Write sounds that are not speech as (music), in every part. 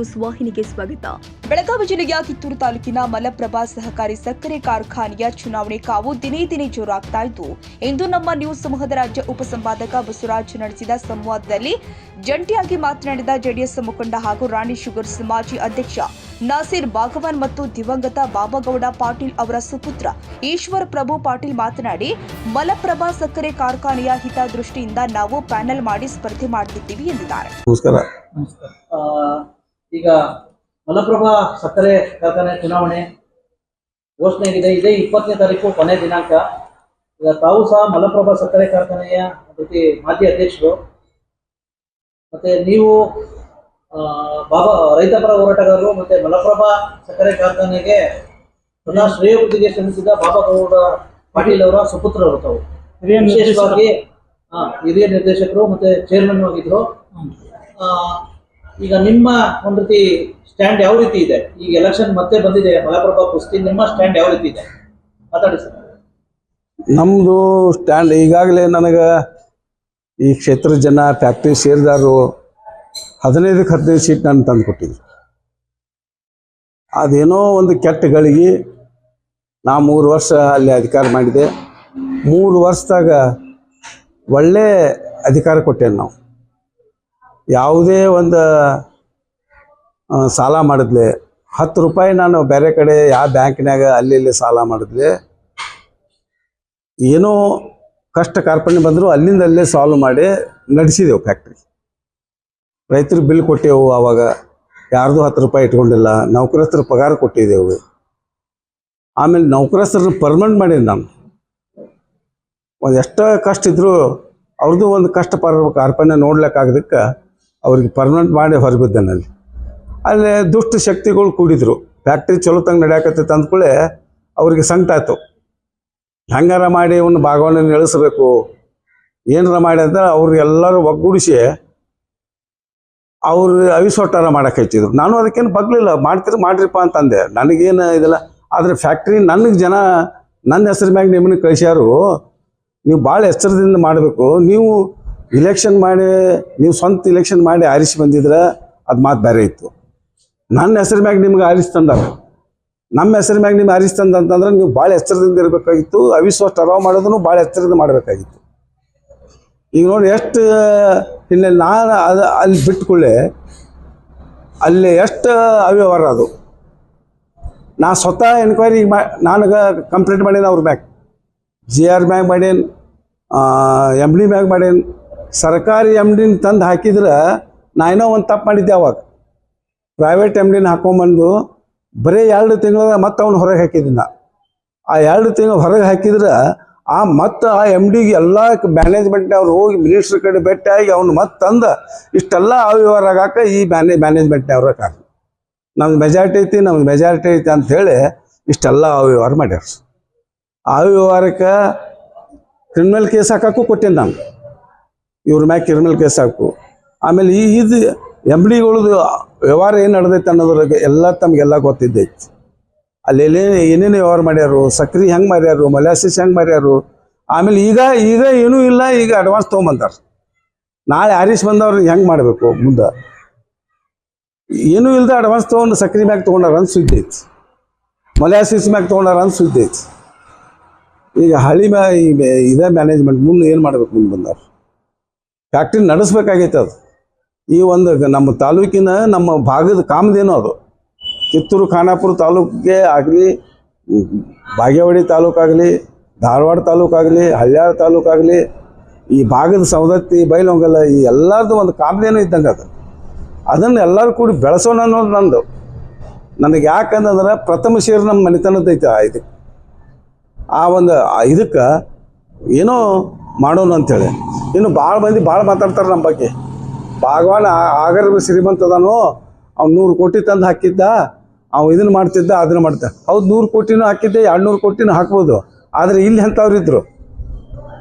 News ವಾಹಿನಿಗೆ ಸ್ವಾಗತ. ಬೆಳಗಾವಿ ಜಿಲ್ಲೆಯ ಕಿತ್ತೂರು ತಾಲೂಕಿನ ಮಲಪ್ರಭಾ ಸಹಕಾರಿ ಸಕ್ಕರೆ ಕಾರ್ಖಾನೆಯ ಚುನಾವಣೆ ಕಾವು ದಿನೇ ದಿನೇ ಜೋರಾಗ್ತಾ ಇದ್ದು ಇಂದು ನಮ್ಮ ನ್ಯೂಸ್ ಸಮೂಹದ ರಾಜ್ಯ ಉಪಸಂಪಾದಕ ಬಸವರಾಜ್ ನಡೆಸಿದ ಸಂವಾದದಲ್ಲಿ ಜಂಟಿಯಾಗಿ ಮಾತನಾಡಿದ ಜೆಡಿಎಸ್ ಮುಖಂಡ ಹಾಗೂ ರಾಣಿ ಶುಗರ್ಸ್ ಮಾಜಿ ಅಧ್ಯಕ್ಷ ನಾಸೀರ್ ಭಾಗವಾನ್ ಮತ್ತು ದಿವಂಗತ ಬಾಬಾಗೌಡ ಪಾಟೀಲ್ ಅವರ ಸುಪುತ್ರ ಈಶ್ವರ್ ಪ್ರಭು ಪಾಟೀಲ್ ಮಾತನಾಡಿ ಮಲಪ್ರಭಾ ಸಕ್ಕರೆ ಕಾರ್ಖಾನೆಯ ಹಿತದೃಷ್ಟಿಯಿಂದ ನಾವು ಪ್ಯಾನೆಲ್ ಮಾಡಿ ಸ್ಪರ್ಧೆ ಮಾಡುತ್ತಿದ್ದೀವಿ ಎಂದಿದ್ದಾರೆ. ನಮಸ್ಕಾರ. ನಮಸ್ಕಾರ. ಆ, ಈಗ ಮಲಪ್ರಭಾ ಸಕ್ಕರೆ ಕಾರ್ಖಾನೆ ಚುನಾವಣೆ ಘೋಷಣೆ ಆಗಿದೆ. ಇದೇ ಇಪ್ಪತ್ತನೇ ತಾರೀಕು ಕೊನೆ ದಿನಾಂಕ. ಈಗ ತಾವು ಸಹ ಮಲಪ್ರಭಾ ಸಕ್ಕರೆ ಕಾರ್ಖಾನೆಯ ಪ್ರತಿ ಮಾಜಿ ಅಧ್ಯಕ್ಷರು. ಮತ್ತೆ ನೀವು ಬಾಬಾ ರೈತಪರ ಹೋರಾಟಗಾರರು ಮತ್ತೆ ಮಲಪ್ರಭಾ ಸಕ್ಕರೆ ಕಾರ್ಖಾನೆಗೆ ತನ್ನ ಶ್ರೇಯೋಭಿವೃದ್ಧಿಗೆ ಶ್ರಮಿಸಿದ ಬಾಬಾಗೌಡ ಪಾಟೀಲ್ ಅವರ ಸುಪುತ್ರರು ತಾವು. ವಿಶೇಷವಾಗಿ ಹಿರಿಯ ನಿರ್ದೇಶಕರು ಮತ್ತೆ ಚೇರ್ಮನ್ ಆಗಿದ್ರು. ಆ, ಈಗ ನಿಮ್ಮ ಒಂದು ರೀತಿ ಸ್ಟ್ಯಾಂಡ್ ಯಾವ ರೀತಿ ಇದೆ? ಈಗ ಎಲೆಕ್ಷನ್ ಮತ್ತೆ ಬಂದಿದೆ, ಮಲಪ್ರಭಾ ಕುಸ್ತಿ, ನಿಮ್ಮ ಸ್ಟ್ಯಾಂಡ್ ಯಾವ ರೀತಿ ಇದೆ? ಮಾತಾಡಿ ಸರ್. ನಮ್ಮದು ಸ್ಟ್ಯಾಂಡ್ ಈಗಾಗಲೇ ನನಗೆ ಈ ಕ್ಷೇತ್ರದ ಜನ ಫ್ಯಾಕ್ಟ್ರಿ ಸೇರಿದಾರು ಹದಿನೈದಕ್ಕೆ ಹದಿನೈದು ಸೀಟ್ ನಾನು ತಂದು ಕೊಟ್ಟಿದ್ದೆ ಅದೇನೋ ಒಂದು ಕೆಟ್ಟ ಗಳಿಗೆ ನಾ ಮೂರು ವರ್ಷ ಅಲ್ಲಿ ಅಧಿಕಾರ ಮಾಡಿದೆ. ಮೂರು ವರ್ಷದಾಗ ಒಳ್ಳೆ ಅಧಿಕಾರ ಕೊಟ್ಟೇವೆ ನಾವು. ಯಾವುದೇ ಒಂದು ಸಾಲ ಮಾಡಿದ್ಲೆ, ಹತ್ತು ರೂಪಾಯಿ ನಾನು ಬೇರೆ ಕಡೆ ಯಾವ ಬ್ಯಾಂಕ್ನಾಗ ಅಲ್ಲಿ ಇಲ್ಲಿ ಸಾಲ ಮಾಡಿದ್ಲೆ, ಏನೋ ಕಷ್ಟ ಕಾರ್ಪಣ್ಯ ಬಂದರೂ ಅಲ್ಲಿಂದ ಅಲ್ಲೇ ಸಾಲ್ವ್ ಮಾಡಿ ನಡೆಸಿದೆವು ಫ್ಯಾಕ್ಟ್ರಿ ರೈತರು ಬಿಲ್ ಕೊಟ್ಟೆವು ಆವಾಗ ಯಾರ್ದು ಹತ್ತು ರೂಪಾಯಿ ಇಟ್ಕೊಂಡಿಲ್ಲ ನೌಕರಸ್ಥರು ಪಗಾರ ಕೊಟ್ಟಿದ್ದೆವು ಆಮೇಲೆ ನೌಕರಸ್ಥರನ್ನ ಪರ್ಮನೆಂಟ್ ಮಾಡಿದ್ದೆ ನಾನು ಒಂದು ಎಷ್ಟೋ ಕಷ್ಟ ಇದ್ದರೂ ಅವ್ರದ್ದು ಒಂದು ಕಷ್ಟ ಪರ್ ಕಾರ್ಪಣ್ಯ ನೋಡ್ಲಿಕ್ಕಾಗದಕ್ಕೆ ಅವ್ರಿಗೆ ಪರ್ಮನೆಂಟ್ ಮಾಡಿ ಹೊರಬಿದ್ದೆ ಅಲ್ಲಿ ದುಷ್ಟ ಶಕ್ತಿಗಳು ಕೂಡಿದ್ರು. ಫ್ಯಾಕ್ಟ್ರಿ ಚಲೋ ತಂಗ ನಡೆಯಕತ್ತೈತೆ ಅಂದ್ಕೂಳೆ ಅವ್ರಿಗೆ ಸಂಕಟ ಆಯ್ತು ಹೆಂಗಾರ ಮಾಡಿ ಅವನ್ನ ಭಾಗವನ್ನ ಇಳಿಸ್ಬೇಕು ಏನಾರ ಮಾಡಿ ಅಂತ ಅವ್ರಿಗೆಲ್ಲರೂ ಒಗ್ಗೂಡಿಸಿ ಅವ್ರು ಅವಿಸೊಟ್ಟಾರ ಮಾಡಕ್ಕೆ ಹಚ್ಚಿದ್ರು. ನಾನು ಅದಕ್ಕೇನು ಬಗ್ಲಿಲ್ಲ. ಮಾಡ್ತೀರಿ, ಮಾಡ್ರಿಪ್ಪ ಅಂತಂದೆ. ನನಗೇನು ಇದಿಲ್ಲ. ಆದರೆ ಫ್ಯಾಕ್ಟ್ರಿ ನನಗೆ ಜನ ನನ್ನ ಹೆಸರು ಮ್ಯಾಗ ನಿಮ್ಮನ್ನ ಕಳಿಸ್ಯಾರು. ನೀವು ಭಾಳ ಎಚ್ಚರದಿಂದ ಮಾಡಬೇಕು. ನೀವು ಇಲೆಕ್ಷನ್ ಮಾಡಿ, ನೀವು ಸ್ವಂತ ಇಲೆಕ್ಷನ್ ಮಾಡಿ ಆರಿಸಿ ಬಂದಿದ್ರೆ ಅದು ಮಾತು ಬೇರೆ ಇತ್ತು. ನನ್ನ ಹೆಸರು ಮ್ಯಾಗೆ ನಿಮ್ಗೆ ಆರಿಸಿ ತಂದಾರ. ನಮ್ಮ ಹೆಸರು ಮ್ಯಾಗ ನಿಮ್ಗೆ ಆರಿಸಿ ತಂದ ಅಂತಂದ್ರೆ ನೀವು ಭಾಳ ಎಚ್ಚರದಿಂದ ಇರಬೇಕಾಗಿತ್ತು, ಅವಿಶ್ವಾಸ ಟರಾವ್ ಮಾಡೋದನ್ನು ಭಾಳ ಎಚ್ಚರದಿಂದ ಮಾಡಬೇಕಾಗಿತ್ತು. ಈಗ ನೋಡಿ ಎಷ್ಟು ಇಲ್ಲಿ ನಾನು ಅದು ಅಲ್ಲಿ ಬಿಟ್ಕೊಳ್ಳೆ ಅಲ್ಲಿ ಎಷ್ಟು ಅವ್ಯವಹಾರ ಅದು. ನಾ ಸ್ವತಃ ಎನ್ಕ್ವೈರಿ ಮಾ, ನನಗೆ ಕಂಪ್ಲೇಂಟ್ ಮಾಡೀನಿ ಅವ್ರ ಮ್ಯಾಗ. ಜಿ ಆರ್ ಮ್ಯಾಗ ಮಾಡೇನು ಎಂ ಡಿ ಮ್ಯಾಗ ಮಾಡೇನಿ. ಸರ್ಕಾರಿ ಎಂ ಡಿನ ತಂದು ಹಾಕಿದ್ರೆ ನಾನೇನೋ ಒಂದು ತಪ್ಪು ಮಾಡಿದ್ದೆ ಅವಾಗ. ಪ್ರೈವೇಟ್ ಎಂ ಡಿನ ಹಾಕೊಂಬಂದು ಬರೀ ಎರಡು ತಿಂಗಳ ಮತ್ತೆ ಅವ್ನು ಹೊರಗೆ ಹಾಕಿದ್ದೀನಿ ಆ ಎರಡು ತಿಂಗಳು ಹೊರಗೆ ಹಾಕಿದ್ರೆ ಆ ಮತ್ತೆ ಆ ಎಂ ಡಿಗೆ ಎಲ್ಲ ಮ್ಯಾನೇಜ್ಮೆಂಟ್ ಅವ್ರು ಹೋಗಿ ಮಿನಿಸ್ಟ್ರ್ ಕಡೆ ಭೇಟಿಯಾಗಿ ಅವ್ನು ಮತ್ತೆ ತಂದು ಇಷ್ಟೆಲ್ಲ ಅವ್ಯವಹಾರ ಆಗಾಕ ಈ ಮ್ಯಾನೇ ಮ್ಯಾನೇಜ್ಮೆಂಟ್ನವ್ರ ಕಾರಣ. ನಮ್ದು ಮೆಜಾರಿಟಿ ಐತಿ, ನಮ್ದು ಮೆಜಾರಿಟಿ ಐತಿ ಅಂತ ಹೇಳಿ ಇಷ್ಟೆಲ್ಲ ಅವ್ಯವಹಾರ ಮಾಡ್ಯಾರ. ಆ ವ್ಯವಹಾರಕ್ಕೆ ಕ್ರಿಮಿನಲ್ ಕೇಸ್ ಹಾಕಕ್ಕೂ ಕೊಟ್ಟೇನೆ ನಾನು. ಇವ್ರ ಮ್ಯಾಗ ಕ್ರಿಮಿನಲ್ ಕೇಸ್ ಹಾಕು. ಆಮೇಲೆ ಈ ಇದು ಎಂ ಡಿಗಳದು ವ್ಯವಹಾರ ಏನು ನಡೆದೈತೆ ಅನ್ನೋದ್ರಾಗ ಎಲ್ಲ ತಮಗೆಲ್ಲ ಗೊತ್ತಿದ್ದೈತಿ. ಅಲ್ಲಿ ಏನೇನು ವ್ಯವಹಾರ ಮಾಡ್ಯಾರು, ಸಕ್ರೆ ಹೆಂಗೆ ಮಾರ್ಯಾರು ಮಲಾಸಿಸ್ ಹೆಂಗೆ ಮಾರ್ಯಾರು ಆಮೇಲೆ ಈಗ ಈಗ ಏನೂ ಇಲ್ಲ, ಈಗ ಅಡ್ವಾನ್ಸ್ ತೊಗೊಂಬಂದಾರ. ನಾಳೆ ಆರಿಸ್ ಬಂದವ್ರು ಹೆಂಗೆ ಮಾಡಬೇಕು ಮುಂದೆ? ಏನೂ ಇಲ್ಲದೆ ಅಡ್ವಾನ್ಸ್ ತೊಗೊಂಡು ಸಕ್ರೆ ಮ್ಯಾಗ ತೊಗೊಂಡಾರ ಅಂತ ಸುದ್ದಿ ಐತಿ. ಮಲಾಸಿಸ್ ಮ್ಯಾಗ ತೊಗೊಂಡಾರ ಅಂತ ಸುದ್ದಿ ಐತಿ. ಈಗ ಹಳಿ ಮ್ಯಾ ಇದೇ ಮ್ಯಾನೇಜ್ಮೆಂಟ್ ಮುಂದೆ ಏನು ಮಾಡಬೇಕು ಮುಂದೆ ಬಂದವ್ರು? ಫ್ಯಾಕ್ಟ್ರಿ ನಡೆಸ್ಬೇಕಾಗೈತೆ ಅದು. ಈ ಒಂದು ನಮ್ಮ ತಾಲೂಕಿನ ನಮ್ಮ ಭಾಗದ ಕಾಮಧೇನು ಅದು. ಕಿತ್ತೂರು, ಖಾನಾಪುರ ತಾಲೂಕಿಗೆ ಆಗಲಿ, ಬಾಗೇವಾಡಿ ತಾಲೂಕಾಗಲಿ, ಧಾರವಾಡ ತಾಲೂಕಾಗಲಿ, ಹಳ್ಯಾಳ ತಾಲೂಕಾಗಲಿ, ಈ ಭಾಗದ ಸವದತ್ತಿ ಬೈಲೊಂಗಲ ಈ ಎಲ್ಲರದು ಒಂದು ಕಾಮಧೇನು ಇದ್ದಂಗೆ ಅದು. ಅದನ್ನು ಎಲ್ಲರೂ ಕೂಡಿ ಬೆಳೆಸೋಣ ಅನ್ನೋದು ನಂದು. ನನಗೆ ಯಾಕಂದ್ರೆ ಪ್ರಥಮ ಶೇರ್ ನಮ್ಮ ಮನೆತನದೈತೆ ಇದಕ್ಕೆ ಆ ಒಂದು ಇದಕ್ಕೆ ಏನೋ ಮಾಡೋಣ ಅಂತೇಳಿ. ಇನ್ನು ಭಾಳ ಮಂದಿ ಭಾಳ ಮಾತಾಡ್ತಾರೆ ನಮ್ಮ ಬಗ್ಗೆ. ಭಾಗವಾನ ಆಗರ ಶ್ರೀಮಂತ ಅದಾನೋ, ಅವ್ನು ನೂರು ಕೋಟಿ ತಂದು ಹಾಕಿದ್ದ ಅವ್ ಇದನ್ನ ಮಾಡ್ತಿದ್ದ ಅದನ್ನ ಮಾಡ್ತ. ಹೌದು, ನೂರು ಕೋಟಿನೂ ಹಾಕಿದ್ದೆ ಎರಡು ನೂರು ಕೋಟಿನೂ ಹಾಕ್ಬೋದು. ಆದರೆ ಇಲ್ಲಿ ಎಂಥವ್ರು ಇದ್ರು.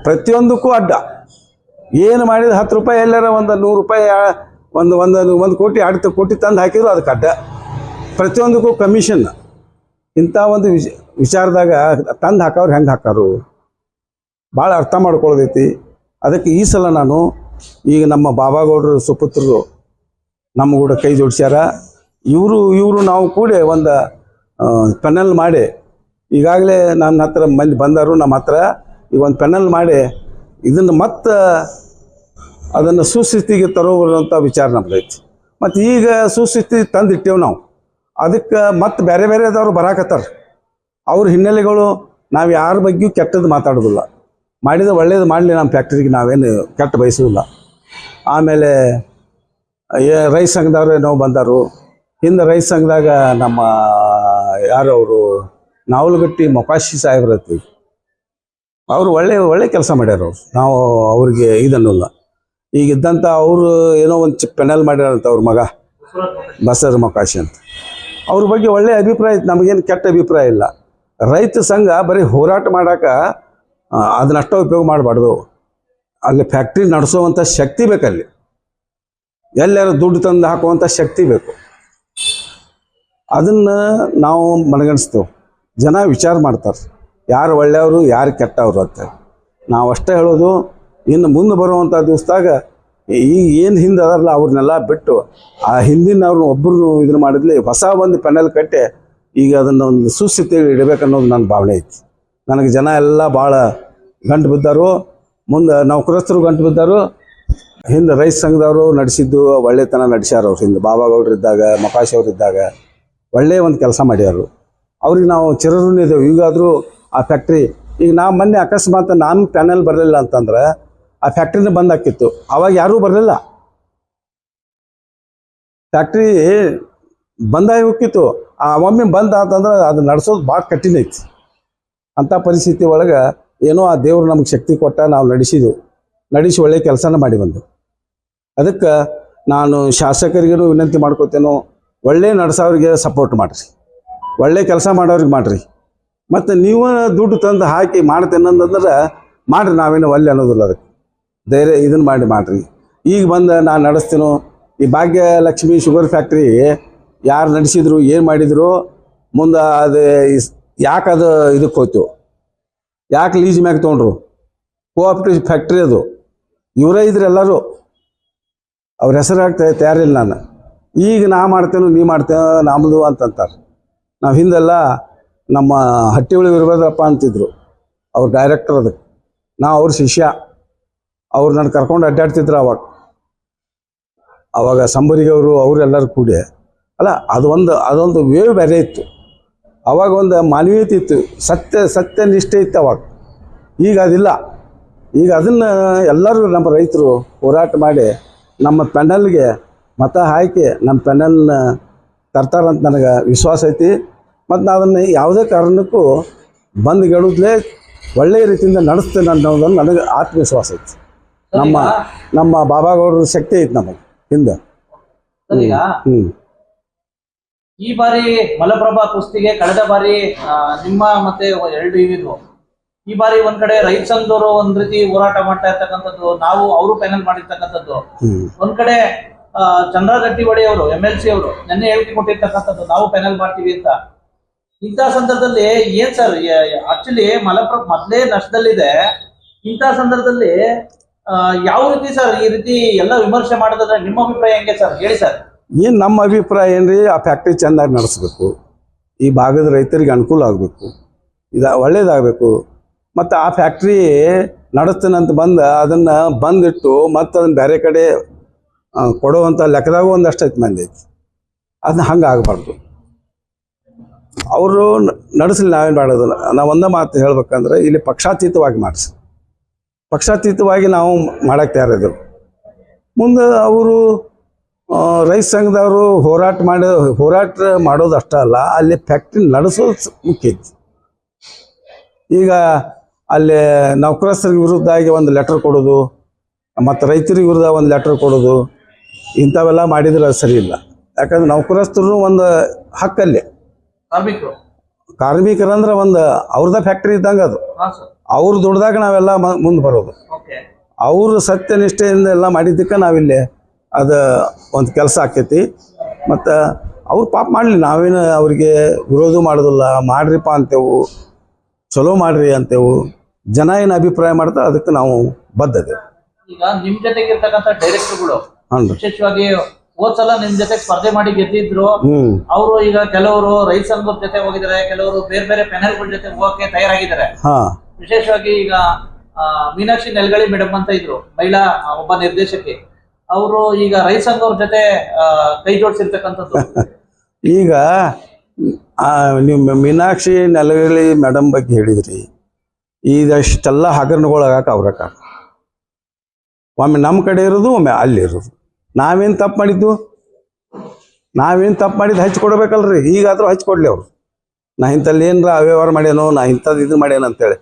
ಪ್ರತಿಯೊಂದಕ್ಕೂ ಅಡ್ಡ. ಏನು ಮಾಡಿದ ಹತ್ತು ರೂಪಾಯಿ ಎಲ್ಲಾರ ಒಂದು ನೂರು ರೂಪಾಯಿ ಒಂದು ಒಂದು ಒಂದು ಕೋಟಿ ಎರಡು ಕೋಟಿ ತಂದು ಹಾಕಿದ್ರು, ಅದಕ್ಕೆ ಅಡ್ಡ. ಪ್ರತಿಯೊಂದಕ್ಕೂ ಕಮಿಷನ್. ಇಂಥ ಒಂದು ವಿಚ ವಿಚಾರದಾಗ ತಂದು ಹಾಕೋರು ಹೆಂಗೆ ಹಾಕಾರು? ಭಾಳ ಅರ್ಥ ಮಾಡ್ಕೊಳ್ಳೋದೈತಿ ಅದಕ್ಕೆ ಈ ಸಲ ನಾನು ಈಗ ನಮ್ಮ ಬಾಬಾಗೌಡರು ಸುಪುತ್ರರು ನಮ್ಮ ಕೂಡ ಕೈ ಜೋಡಿಸ್ಯಾರ. ಇವರು ಇವರು ನಾವು ಕೂಡ ಒಂದು ಪೆನಲ್ ಮಾಡಿ ಈಗಾಗಲೇ ನನ್ನ ಹತ್ರ ಮಂದಿ ಬಂದರು ನಮ್ಮ ಹತ್ರ. ಈಗ ಒಂದು ಪೆನಲ್ ಮಾಡಿ ಇದನ್ನು ಮತ್ತೆ ಅದನ್ನು ಸುಸ್ಥಿತಿಗೆ ತರೋಬರುವಂಥ ವಿಚಾರ ನಮ್ದೈತಿ ಮತ್ತು ಈಗ ಸುಸ್ಥಿತಿ ತಂದಿಟ್ಟೇವೆ ನಾವು. ಅದಕ್ಕೆ ಮತ್ತೆ ಬೇರೆ ಬೇರೆದವ್ರು ಬರಾಕತ್ತಾರ. ಅವ್ರ ಹಿನ್ನೆಲೆಗಳು ನಾವು ಯಾರ ಬಗ್ಗೆಯೂ ಕೆಟ್ಟದ್ದು ಮಾತಾಡೋದಿಲ್ಲ. ಮಾಡಿದ ಒಳ್ಳೇದು ಮಾಡಲಿ ನಮ್ಮ ಫ್ಯಾಕ್ಟ್ರಿಗೆ ನಾವೇನು ಕೆಟ್ಟ ಬಯಸೋದಿಲ್ಲ ಆಮೇಲೆ ರೈಸ್ ಸಂಘದವ್ರೆ ಏನೋ ಬಂದರು. ಹಿಂದೆ ರೈಸ್ ಸಂಘದಾಗ ನಮ್ಮ ಯಾರು ಅವರು, ನಾವಲಗಟ್ಟಿ ಮೊಕಾಶಿ ಸಾಹೇಬ್ರ ಹತ್ತಿ ಅವರು ಒಳ್ಳೆ ಒಳ್ಳೆ ಕೆಲಸ ಮಾಡ್ಯಾರ ಅವ್ರು. ನಾವು ಅವ್ರಿಗೆ ಇದನ್ನಲ್ಲ ಈಗ ಇದ್ದಂಥ ಅವರು ಏನೋ ಒಂದು ಪೆನಲ್ ಮಾಡ್ಯಾರಂತ ಅವ್ರ ಮಗ, ಬಸರ್ ಮೊಕಾಶಿ ಅಂತ. ಅವ್ರ ಬಗ್ಗೆ ಒಳ್ಳೆ ಅಭಿಪ್ರಾಯ ಇತ್ತು. ನಮಗೇನು ಕೆಟ್ಟ ಅಭಿಪ್ರಾಯ ಇಲ್ಲ. ರೈತ ಸಂಘ ಬರೀ ಹೋರಾಟ ಮಾಡೋಕೆ ಅದನ್ನಷ್ಟ ಉಪಯೋಗ ಮಾಡಬಾರ್ದು. ಅಲ್ಲಿ ಫ್ಯಾಕ್ಟ್ರಿ ನಡೆಸುವಂಥ ಶಕ್ತಿ ಬೇಕಲ್ಲಿ ಎಲ್ಲರೂ ದುಡ್ಡು ತಂದು ಹಾಕುವಂಥ ಶಕ್ತಿ ಬೇಕು. ಅದನ್ನು ನಾವು ಮನಗಣಿಸ್ತೇವೆ ಜನ ವಿಚಾರ ಮಾಡ್ತಾರೆ. ಯಾರು ಒಳ್ಳೆಯವರು, ಯಾರು ಕೆಟ್ಟವರು ಅಂತ. ನಾವು ಅಷ್ಟೇ ಹೇಳೋದು, ಇನ್ನು ಮುಂದೆ ಬರುವಂಥ ದಿವಸದಾಗ ಈಗ ಏನು ಹಿಂದೆ ಅದಾರಲ್ಲ ಅವ್ರನ್ನೆಲ್ಲ ಬಿಟ್ಟು, ಆ ಹಿಂದಿನ ಅವ್ರನ್ನ ಒಬ್ಬರು ಇದನ್ನು ಮಾಡಿದ್ಲಿ, ಹೊಸ ಒಂದು ಪೆನಲ್ ಕಟ್ಟಿ ಈಗ ಅದನ್ನು ಒಂದು ಸುಸ್ಥಿತಿಯಲ್ಲಿ ಇಡಬೇಕನ್ನೋದು ನನ್ನ ಭಾವನೆ ಐತಿ. ನನಗೆ ಜನ ಎಲ್ಲ ಭಾಳ ಗಂಟು ಬಿದ್ದರು. ಮುಂದೆ ನೌಕರಸ್ಥರು ಗಂಟು ಬಿದ್ದರು. ಹಿಂದೆ ರೈತ ಸಂಘದವರು ನಡೆಸಿದ್ದು ಒಳ್ಳೆತನ ನಡೆಸ್ಯಾರ ಅವ್ರು. ಹಿಂದೆ ಬಾಬಾಗೌಡ್ರು ಇದ್ದಾಗ, ಮಕಾಶಿ ಇದ್ದಾಗ ಒಳ್ಳೆಯ ಒಂದು ಕೆಲಸ ಮಾಡ್ಯಾರು. ಅವ್ರಿಗೆ ನಾವು ಚಿರಋಣಿ ಇದ್ದೇವೆ. ಈಗಾದರೂ ಆ ಫ್ಯಾಕ್ಟ್ರಿ ಈಗ ನಾ ಮೊನ್ನೆ ಅಕಸ್ಮಾತ್ ನಾನು ಪ್ಯಾನೆಲ್ ಬರಲಿಲ್ಲ ಅಂತಂದ್ರೆ ಆ ಫ್ಯಾಕ್ಟ್ರಿನ ಬಂದ್ ಹಾಕಿತ್ತು. ಅವಾಗ ಯಾರೂ ಬರಲಿಲ್ಲ. ಫ್ಯಾಕ್ಟ್ರಿ ಬಂದಾಗಿ ಹೋಗಿತ್ತು ಆ ಒಮ್ಮೆ ಬಂದ ಅಂತಂದ್ರೆ ಅದು ನಡೆಸೋದು ಭಾಳ ಕಠಿಣ ಐತಿ ಅಂಥ ಪರಿಸ್ಥಿತಿ ಒಳಗೆ ಏನೋ ಆ ದೇವರು ನಮಗೆ ಶಕ್ತಿ ಕೊಟ್ಟ ನಾವು ನಡೆಸಿದ್ವು. ನಡೆಸಿ ಒಳ್ಳೆಯ ಕೆಲಸನ ಮಾಡಿ ಬಂದು ಅದಕ್ಕೆ ನಾನು ಶಾಸಕರಿಗೂ ವಿನಂತಿ ಮಾಡ್ಕೋತೇನೋ, ಒಳ್ಳೆ ನಡೆಸೋರಿಗೆ ಸಪೋರ್ಟ್ ಮಾಡಿರಿ. ಒಳ್ಳೆ ಕೆಲಸ ಮಾಡೋರಿಗೆ ಮಾಡಿರಿ. ಮತ್ತು ನೀವು ದುಡ್ಡು ತಂದು ಹಾಕಿ ಮಾಡ್ತೇನೆ ಅಂತಂದ್ರೆ ಮಾಡಿರಿ, ನಾವೇನು ಒಲ್ಲೆ ಅನ್ನೋದಿಲ್ಲ ಅದಕ್ಕೆ. ಧೈರ್ಯ ಇದನ್ನು ಮಾಡಿ ಮಾಡಿರಿ. ಈಗ ಬಂದು ನಾನು ನಡೆಸ್ತೀನೋ, ಈ ಭಾಗ್ಯಲಕ್ಷ್ಮಿ ಶುಗರ್ ಫ್ಯಾಕ್ಟ್ರಿ ಯಾರು ನಡೆಸಿದ್ರು, ಏನು ಮಾಡಿದ್ರು, ಮುಂದೆ ಅದು ಯಾಕೆ ಅದು ಇದಕ್ಕೆ ಹೋಯ್ತು? ಯಾಕೆ ಲೀಸ್ ಮ್ಯಾಗ ತೊಗೊಂಡ್ರು? ಕೋಆಪ್ರೇಟಿವ್ ಫ್ಯಾಕ್ಟ್ರಿ ಅದು. ಇವರೇ ಇದ್ರೆ ಎಲ್ಲರೂ. ಅವ್ರ ಹೆಸರು ಹಾಕ್ತಾ ತಯಾರಿಲ್ಲ ನಾನು. ಈಗ ನಾ ಮಾಡ್ತೇನೋ, ನೀ ಮಾಡ್ತೇನೋ ನಮ್ಮದು ಅಂತಂತಾರೆ. ನಾವು ಹಿಂದೆಲ್ಲ ನಮ್ಮ ಹಟ್ಟಿ ಒಳಗೆ ಇರ್ಬೋದಪ್ಪ ಅಂತಿದ್ರು. ಅವ್ರ ಡೈರೆಕ್ಟರ್ ಅದಕ್ಕೆ ನಾ ಅವ್ರ ಶಿಷ್ಯ. ಅವ್ರು ನನ್ನ ಕರ್ಕೊಂಡು ಅಡ್ಡಾಡ್ತಿದ್ರು ಅವಾಗ. ಅವಾಗ ಸಂಬರಿಗೆ ಅವರು ಅವರೆಲ್ಲರೂ ಕೂಡಿ. ಅಲ್ಲ, ಅದು ಒಂದು ಅದೊಂದು ವೇವ್ ಬೇರೆ ಇತ್ತು. ಅವಾಗ ಒಂದು ಮಾನವೀಯತೆ ಇತ್ತು ಸತ್ಯ ಸತ್ಯ ನಿಷ್ಠೆ ಇತ್ತು ಅವಾಗ. ಈಗ ಅದಿಲ್ಲ. ಈಗ ಅದನ್ನು ಎಲ್ಲರೂ ನಮ್ಮ ರೈತರು ಹೋರಾಟ ಮಾಡಿ ನಮ್ಮ ಪೆನಲ್ಗೆ ಮತ ಹಾಕಿ ನಮ್ಮ ಪೆನಲ್ನ ತರ್ತಾರಂತ ನನಗೆ ವಿಶ್ವಾಸ ಐತಿ. ಮತ್ತು ನಾನು ಅದನ್ನು ಯಾವುದೇ ಕಾರಣಕ್ಕೂ ಬಂದು ಗೆಡುತ್ತಲೇ ಒಳ್ಳೆಯ ರೀತಿಯಿಂದ ನಡೆಸ್ತೇನೆ ಅನ್ನೋದನ್ನು ನನಗೆ ಆತ್ಮವಿಶ್ವಾಸ ಐತಿ. ನಮ್ಮ ನಮ್ಮ ಬಾಬಾಗೌಡ್ರ ಶಕ್ತಿ ಐತಿ ನಮಗೆ ಹಿಂದೆ. ಹ್ಞೂ ಈ ಬಾರಿ ಮಲಪ್ರಭಾ ಕುಸ್ತಿಗೆ ಕಳೆದ ಬಾರಿ ನಿಮ್ಮ ಮತ್ತೆ ಎರಡು ಇವಿದ್ವು. ಈ ಬಾರಿ ಒಂದ್ ಕಡೆ ರೈತ ಸಂಘದವರು ಒಂದ್ ರೀತಿ ಹೋರಾಟ ಮಾಡ್ತಾ ಇರ್ತಕ್ಕಂಥದ್ದು ನಾವು ಅವರು ಪ್ಯಾನಲ್ ಮಾಡಿರ್ತಕ್ಕಂಥದ್ದು. ಒಂದ್ ಕಡೆ ಆ, ಚಂದ್ರ ಗಟ್ಟಿವಾಡಿ ಅವರು ಎಂ ಎಲ್ ಸಿ ಅವರು ನಿನ್ನೆ ಹೇಳಿಕೆ ಕೊಟ್ಟಿರ್ತಕ್ಕಂಥದ್ದು ನಾವು ಪ್ಯಾನಲ್ ಮಾಡ್ತೀವಿ ಅಂತ. ಇಂಥ ಸಂದರ್ಭದಲ್ಲಿ ಏನ್ ಸರ್ ಆಕ್ಚುಲಿ ಮಲಪ್ರಭ ಮೊದ್ಲೇ ನಷ್ಟದಲ್ಲಿದೆ. ಇಂಥ ಸಂದರ್ಭದಲ್ಲಿ ಯಾವ ರೀತಿ ಸರ್ ಈ ರೀತಿ ಎಲ್ಲ ವಿಮರ್ಶೆ ಮಾಡೋದಾದ್ರೆ ನಿಮ್ಮ ಅಭಿಪ್ರಾಯ ಹೆಂಗೆ ಸರ್ ಹೇಳಿ ಸರ್ ಏನು ನಮ್ಮ ಅಭಿಪ್ರಾಯ ಏನು ರೀ ಆ ಫ್ಯಾಕ್ಟ್ರಿ ಚೆಂದಾಗಿ ನಡೆಸ್ಬೇಕು. ಈ ಭಾಗದ ರೈತರಿಗೆ ಅನುಕೂಲ ಆಗಬೇಕು. ಇದು ಒಳ್ಳೇದಾಗಬೇಕು. ಮತ್ತು ಆ ಫ್ಯಾಕ್ಟ್ರಿ ನಡೆಸ್ತೇನಂತ ಬಂದ ಅದನ್ನು ಬಂದಿಟ್ಟು ಮತ್ತು ಅದನ್ನು ಬೇರೆ ಕಡೆ ಕೊಡುವಂಥ ಲೆಕ್ಕದಾಗೂ ಒಂದಷ್ಟು ಐತೆ ಮಂದಿ ಐತಿ. ಅದನ್ನ ಹಂಗೆ ಆಗಬಾರ್ದು. ಅವರು ನಡೆಸಲಿ ನಾವೇನು ಮಾಡೋದು ನಾವು ಒಂದೇ ಮಾತು ಹೇಳ್ಬೇಕಂದ್ರೆ ಇಲ್ಲಿ ಪಕ್ಷಾತೀತವಾಗಿ ಮಾಡಿಸಿ. ಪಕ್ಷಾತೀತವಾಗಿ ನಾವು ಮಾಡಕ್ಕೆ ತಯಾರಿದ್ರು ಮುಂದೆ ಅವರು ರೈತ ಸಂಘದವರು ಹೋರಾಟ ಮಾಡಿ ಹೋರಾಟ ಮಾಡೋದು ಅಷ್ಟೇ ಅಲ್ಲ ಅಲ್ಲಿ ಫ್ಯಾಕ್ಟ್ರಿ ನಡೆಸೋದು ಮುಖ್ಯ ಐತಿ ಈಗ ಅಲ್ಲಿ ನೌಕರಸ್ಥರಿಗೆ ವಿರುದ್ಧವಾಗಿ ಒಂದು ಲೆಟರ್ ಕೊಡೋದು ಮತ್ತು ರೈತರಿಗೆ ವಿರುದ್ಧ ಒಂದು ಲೆಟರ್ ಕೊಡೋದು ಇಂಥವೆಲ್ಲ ಮಾಡಿದ್ರೆ ಅದು ಸರಿ ಇಲ್ಲ. ಯಾಕಂದ್ರೆ ನೌಕರಸ್ಥರು ಒಂದು ಹಕ್ಕಲ್ಲಿ. ಕಾರ್ಮಿಕರು. ಕಾರ್ಮಿಕರಂದ್ರೆ ಒಂದು ಅವ್ರದ ಫ್ಯಾಕ್ಟ್ರಿ ಇದ್ದಂಗೆ ಅದು. ಅವ್ರು ದುಡ್ದಾಗ ನಾವೆಲ್ಲ ಮುಂದೆ ಬರೋದು. ಅವರು ಸತ್ಯನಿಷ್ಠೆಯಿಂದ ಎಲ್ಲ ಮಾಡಿದ್ದಕ್ಕೆ ನಾವಿಲ್ಲಿ ಅದು ಒಂದು ಕೆಲಸ ಆಕೈತಿ ಮತ್ತು ಅವ್ರು ಪಾಪ ಮಾಡಲಿ ನಾವೇನು ಅವ್ರಿಗೆ ವಿರೋಧ ಮಾಡೋದಿಲ್ಲ ಮಾಡ್ರಿಪ್ಪ ಅಂತೇವು ಚಲೋ ಮಾಡ್ರಿ ಅಂತೇವು ಜನ ಏನು ಅಭಿಪ್ರಾಯ ಮಾಡ್ತಾರೆ ಅದಕ್ಕೆ ನಾವು ಬದ್ಧತೆ. ಈಗ ನಿಮ್ ಜೊತೆಗೆ ಇರ್ತಕ್ಕಂಥ ಡೈರೆಕ್ಟರ್ಗಳು ವಿಶೇಷವಾಗಿ ಹೋದ್ ಸಲ ನಿಮ್ ಜೊತೆ ಸ್ಪರ್ಧೆ ಮಾಡಿ ಗೆದ್ದಿದ್ರು ಅವರು ಈಗ ಕೆಲವರು ರೈತ ಸಂಘದ ಜೊತೆ ಹೋಗಿದ್ದಾರೆ ಕೆಲವರು ಬೇರೆ ಬೇರೆ ಗಳ ಜೊತೆ ಹೋಗಕ್ಕೆ ತಯಾರಾಗಿದ್ದಾರೆ ಹಾ. ವಿಶೇಷವಾಗಿ ಈಗ ಮೀನಾಕ್ಷಿ ನೆಲ್ಗಳಿ ಮೇಡಮ್ ಅಂತ ಇದ್ರು ಮಹಿಳಾ ಒಬ್ಬ ನಿರ್ದೇಶಕಿ. ಅವರು ಈಗ ರೈತ ಸಂಘವ್ರ ಜೊತೆ ಕೈ ಜೋಡಿಸಿರ್ತಕ್ಕಂಥದ್ದು. (laughs) ಈಗ ನೀವು ಮೀನಾಕ್ಷಿ ನೆಲಗಲಿ ಮೇಡಮ್ ಬಗ್ಗೆ ಹೇಳಿದ್ರಿ. ಇದಷ್ಟೆಲ್ಲ ಹಗರಣಗಳಾಗ ಅವ್ರಕ್ಕ ಒಮ್ಮೆ ನಮ್ಮ ಕಡೆ ಇರೋದು, ಒಮ್ಮೆ ಅಲ್ಲಿ ಇರೋದು. ನಾವೇನು ತಪ್ಪು ಮಾಡಿದ್ದು? ನಾವೇನು ತಪ್ಪು ಮಾಡಿದ್ದು ಹಚ್ಚಿ ಕೊಡ್ಬೇಕಲ್ರಿ. ಈಗಾದರೂ ಹಚ್ಚಿ ಕೊಡ್ಲಿ ಅವ್ರು. ನಾ ಇಂಥಲ್ಲಿ ಏನರ ಅವ್ಯವಹಾರ ಮಾಡ್ಯಾನೋ, ನಾ ಇಂಥದ್ದು ಇದು ಮಾಡ್ಯಾನ ಅಂತೇಳಿ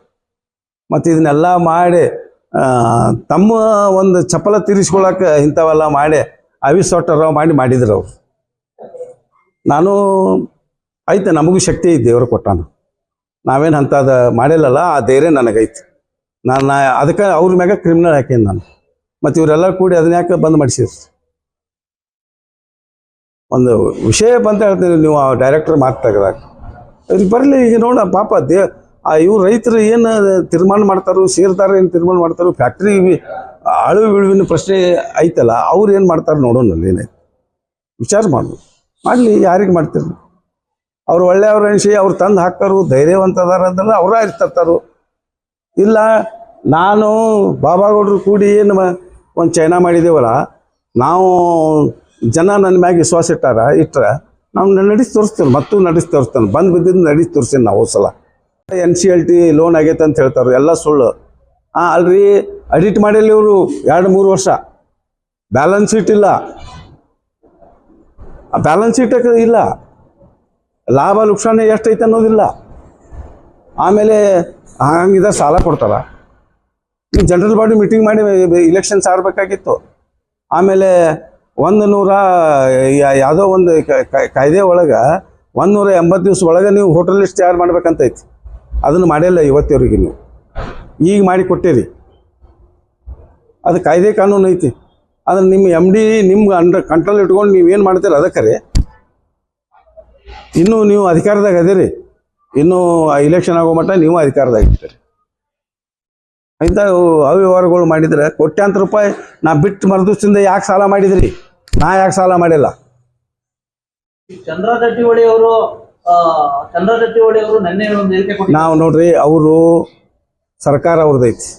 ಮತ್ತು ಇದನ್ನೆಲ್ಲ ಮಾಡಿ ತಮ್ಮ ಒಂದು ಚಪಲ ತೀರಿಸ್ಕೊಳಕ್ಕೆ ಇಂಥವೆಲ್ಲ ಮಾಡಿ ಅವಿಸ್ವಟ್ಟರ ಮಾಡಿ ಮಾಡಿದ್ರು ಅವ್ರು. ನಾನು ಐತೆ ನಮಗೂ ಶಕ್ತಿ ಐತೆ ದೇವರು ಕೊಟ್ಟಾನ. ನಾವೇನು ಅಂಥದ್ದು ಮಾಡಿಲ್ಲಲ್ಲ, ಆ ಧೈರ್ಯ ನನಗೈತೆ. ನಾನು ಅದಕ್ಕೆ ಅವ್ರ ಮ್ಯಾಗ ಕ್ರಿಮಿನಲ್ ಹಾಕೇನು ನಾನು. ಮತ್ತು ಇವರೆಲ್ಲ ಕೂಡಿ ಅದನ್ನ ಯಾಕೆ ಬಂದ್ ಮಾಡಿಸಿದ್ರು ಒಂದು ವಿಷಯ ಬಂತ ಹೇಳ್ತೀನಿ ನೀವು ಆ ಡೈರೆಕ್ಟರ್ ಮಾತು ತೆಗೆದಾಗ. ಅವ್ರಿಗೆ ಬರಲಿ, ಈಗ ನೋಡ ಪಾಪ ದೇ ಆ ಇವ್ರು ರೈತರು ಏನು ತೀರ್ಮಾನ ಮಾಡ್ತಾರೋ ಸೇರ್ತಾರ ಏನು ತೀರ್ಮಾನ ಮಾಡ್ತಾರೋ ಫ್ಯಾಕ್ಟ್ರಿ ಅಳು ಇಳುವಿನ ಪ್ರಶ್ನೆ ಐತಲ್ಲ, ಅವ್ರು ಏನು ಮಾಡ್ತಾರೆ ನೋಡೋಣ ಏನೈತೆ ವಿಚಾರ ಮಾಡೋದು ಮಾಡಲಿ ಯಾರಿಗೆ ಮಾಡ್ತಿರ್ಲಿ ಅವ್ರು ಒಳ್ಳೆಯವ್ರ ಅನಿಸಿ ಅವ್ರು ತಂದು ಹಾಕ್ತಾರು ಧೈರ್ಯವಂತ ಅದಾರ ಅಂದ್ರೆ ಅವರ ಇರ್ತಿರ್ತಾರು ಇಲ್ಲ, ನಾನು ಬಾಬಾಗೌಡರು ಕೂಡಿ ಏನು ಒಂದು ಚೈನಾ ಮಾಡಿದೇವಲ್ಲ, ನಾವು ಜನ ನನ್ನ ಮ್ಯಾಗ ವಿಶ್ವಾಸ ಇಟ್ಟಾರ, ಇಟ್ರ, ನಾವು ನಡೆಸಿ ತೋರಿಸ್ತೇವೆ, ಮತ್ತೂ ನಡೆಸಿ ತೋರಿಸ್ತೇನೆ ಬಂದು ಬಿದ್ದಿದ್ದು ನಡೆಸಿ ತೋರಿಸ್ತೇನೆ ನಾವು ಸಲ. N C L T loan ಆಗೈತೆ ಅಂತ ಹೇಳ್ತಾರೆ ಎಲ್ಲ ಸುಳ್ಳು. ಹಾಂ ಅಲ್ರಿ ಅಡಿಟ್ ಮಾಡಿಲ್ಲ ಇವರು ಎರಡು ಮೂರು ವರ್ಷ. ಬ್ಯಾಲೆನ್ಸ್ ಶೀಟ್ ಇಲ್ಲ. ಆ ಬ್ಯಾಲೆನ್ಸ್ ಶೀಟ್ ಇಲ್ಲ. ಲಾಭ ನುಕ್ಸಾನ ಎಷ್ಟೈತೆ ಅನ್ನೋದಿಲ್ಲ. ಆಮೇಲೆ ಹಂಗಿದ ಸಾಲ ಕೊಡ್ತಾರ. ಜನರಲ್ ಬಾಡಿ ಮೀಟಿಂಗ್ ಮಾಡಿ ಇಲೆಕ್ಷನ್ ಸಾರಬೇಕಾಗಿತ್ತು. ಆಮೇಲೆ, ಒಂದು ನೂರ ಯಾವುದೋ ಒಂದು ಕಾಯ್ದೆ ಒಳಗೆ, ಒಂದು ನೂರ ಎಂಬತ್ತು ದಿವಸ ಒಳಗೆ ನೀವು ಹೋಟೆಲ್ ಲಿಸ್ಟ್ ತಯಾರು ಮಾಡ್ಬೇಕಂತೈತಿ ಅದನ್ನು ಮಾಡಿಲ್ಲ ಇವತ್ತಿವರೆಗೆ ನೀವು. ಈಗ ಮಾಡಿ ಕೊಟ್ಟಿರಿ. ಅದು ಕಾಯ್ದೆ ಕಾನೂನು ಐತಿ. ಆದ್ರೆ ನಿಮ್ಮ ಎಂ ಡಿ ನಿಮ್ಗೆ ಅಂಡರ್ ಕಂಟ್ರೋಲ್ ಇಟ್ಕೊಂಡು ನೀವು ಏನು ಮಾಡ್ತೀರ ಅದಕ್ಕರೆ ಇನ್ನೂ ನೀವು ಅಧಿಕಾರದಾಗ ಅದಿರಿ. ಇನ್ನೂ ಇಲೆಕ್ಷನ್ ಆಗೋ ಮಟ್ಟ ನೀವು ಅಧಿಕಾರದಾಗ ಇರ್ತೀರಿ ಇಂಥ ಅವ್ಯವಹಾರಗಳು ಮಾಡಿದರೆ ಕೋಟ್ಯಾಂತರ ರೂಪಾಯಿ ನಾ ಬಿಟ್ಟು ಮರದೂಸಿಂದ ಯಾಕೆ ಸಾಲ ಮಾಡಿದ್ರಿ? ನಾ ಯಾಕೆ ಸಾಲ ಮಾಡಿಲ್ಲ? ಚಂದ್ರ ಅವರು ನಾವು ನೋಡ್ರಿ, ಅವರು ಸರ್ಕಾರ ಅವ್ರದ್ದೈತಿ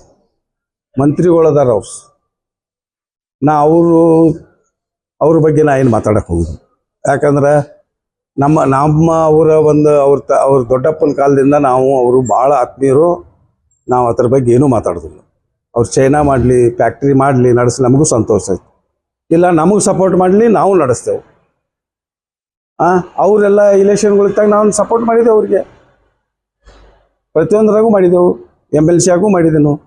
ಮಂತ್ರಿಗಳದಾರ ಅವ್ರು. ನಾ ಅವರು, ಅವ್ರ ಬಗ್ಗೆ ನಾ ಏನು ಮಾತಾಡಕ್ಕೆ ಹೋಗುದು ಯಾಕಂದ್ರೆ ನಮ್ಮ ನಮ್ಮ ಅವರ ಒಂದು ಅವ್ರ ತ, ಅವ್ರ ದೊಡ್ಡಪ್ಪನ ಕಾಲದಿಂದ ನಾವು ಅವರು ಭಾಳ ಆತ್ಮೀಯರು. ನಾವು ಅದ್ರ ಬಗ್ಗೆ ಏನೂ ಮಾತಾಡೋದಿಲ್ಲ. ಅವ್ರು ಚೈನಾ ಮಾಡಲಿ, ಫ್ಯಾಕ್ಟ್ರಿ ಮಾಡಲಿ ನಡೆಸಿ ನಮಗೂ ಸಂತೋಷ ಆಯ್ತು ಇಲ್ಲ ನಮಗೆ ಸಪೋರ್ಟ್ ಮಾಡಲಿ, ನಾವು ನಡೆಸ್ತೇವೆ. ಆ? ಅವರೆಲ್ಲ ಇಲೆಕ್ಷನ್ಗಳಿದ್ದಾಗ ನಾವು ಸಪೋರ್ಟ್ ಮಾಡಿದೆ ಅವ್ರಿಗೆ. ಪ್ರತಿಯೊಂದರಾಗೂ ಮಾಡಿದೆವು. ಎಂ ಎಲ್ ಸಿ ಆಗೂ ಮಾಡಿದೆನು.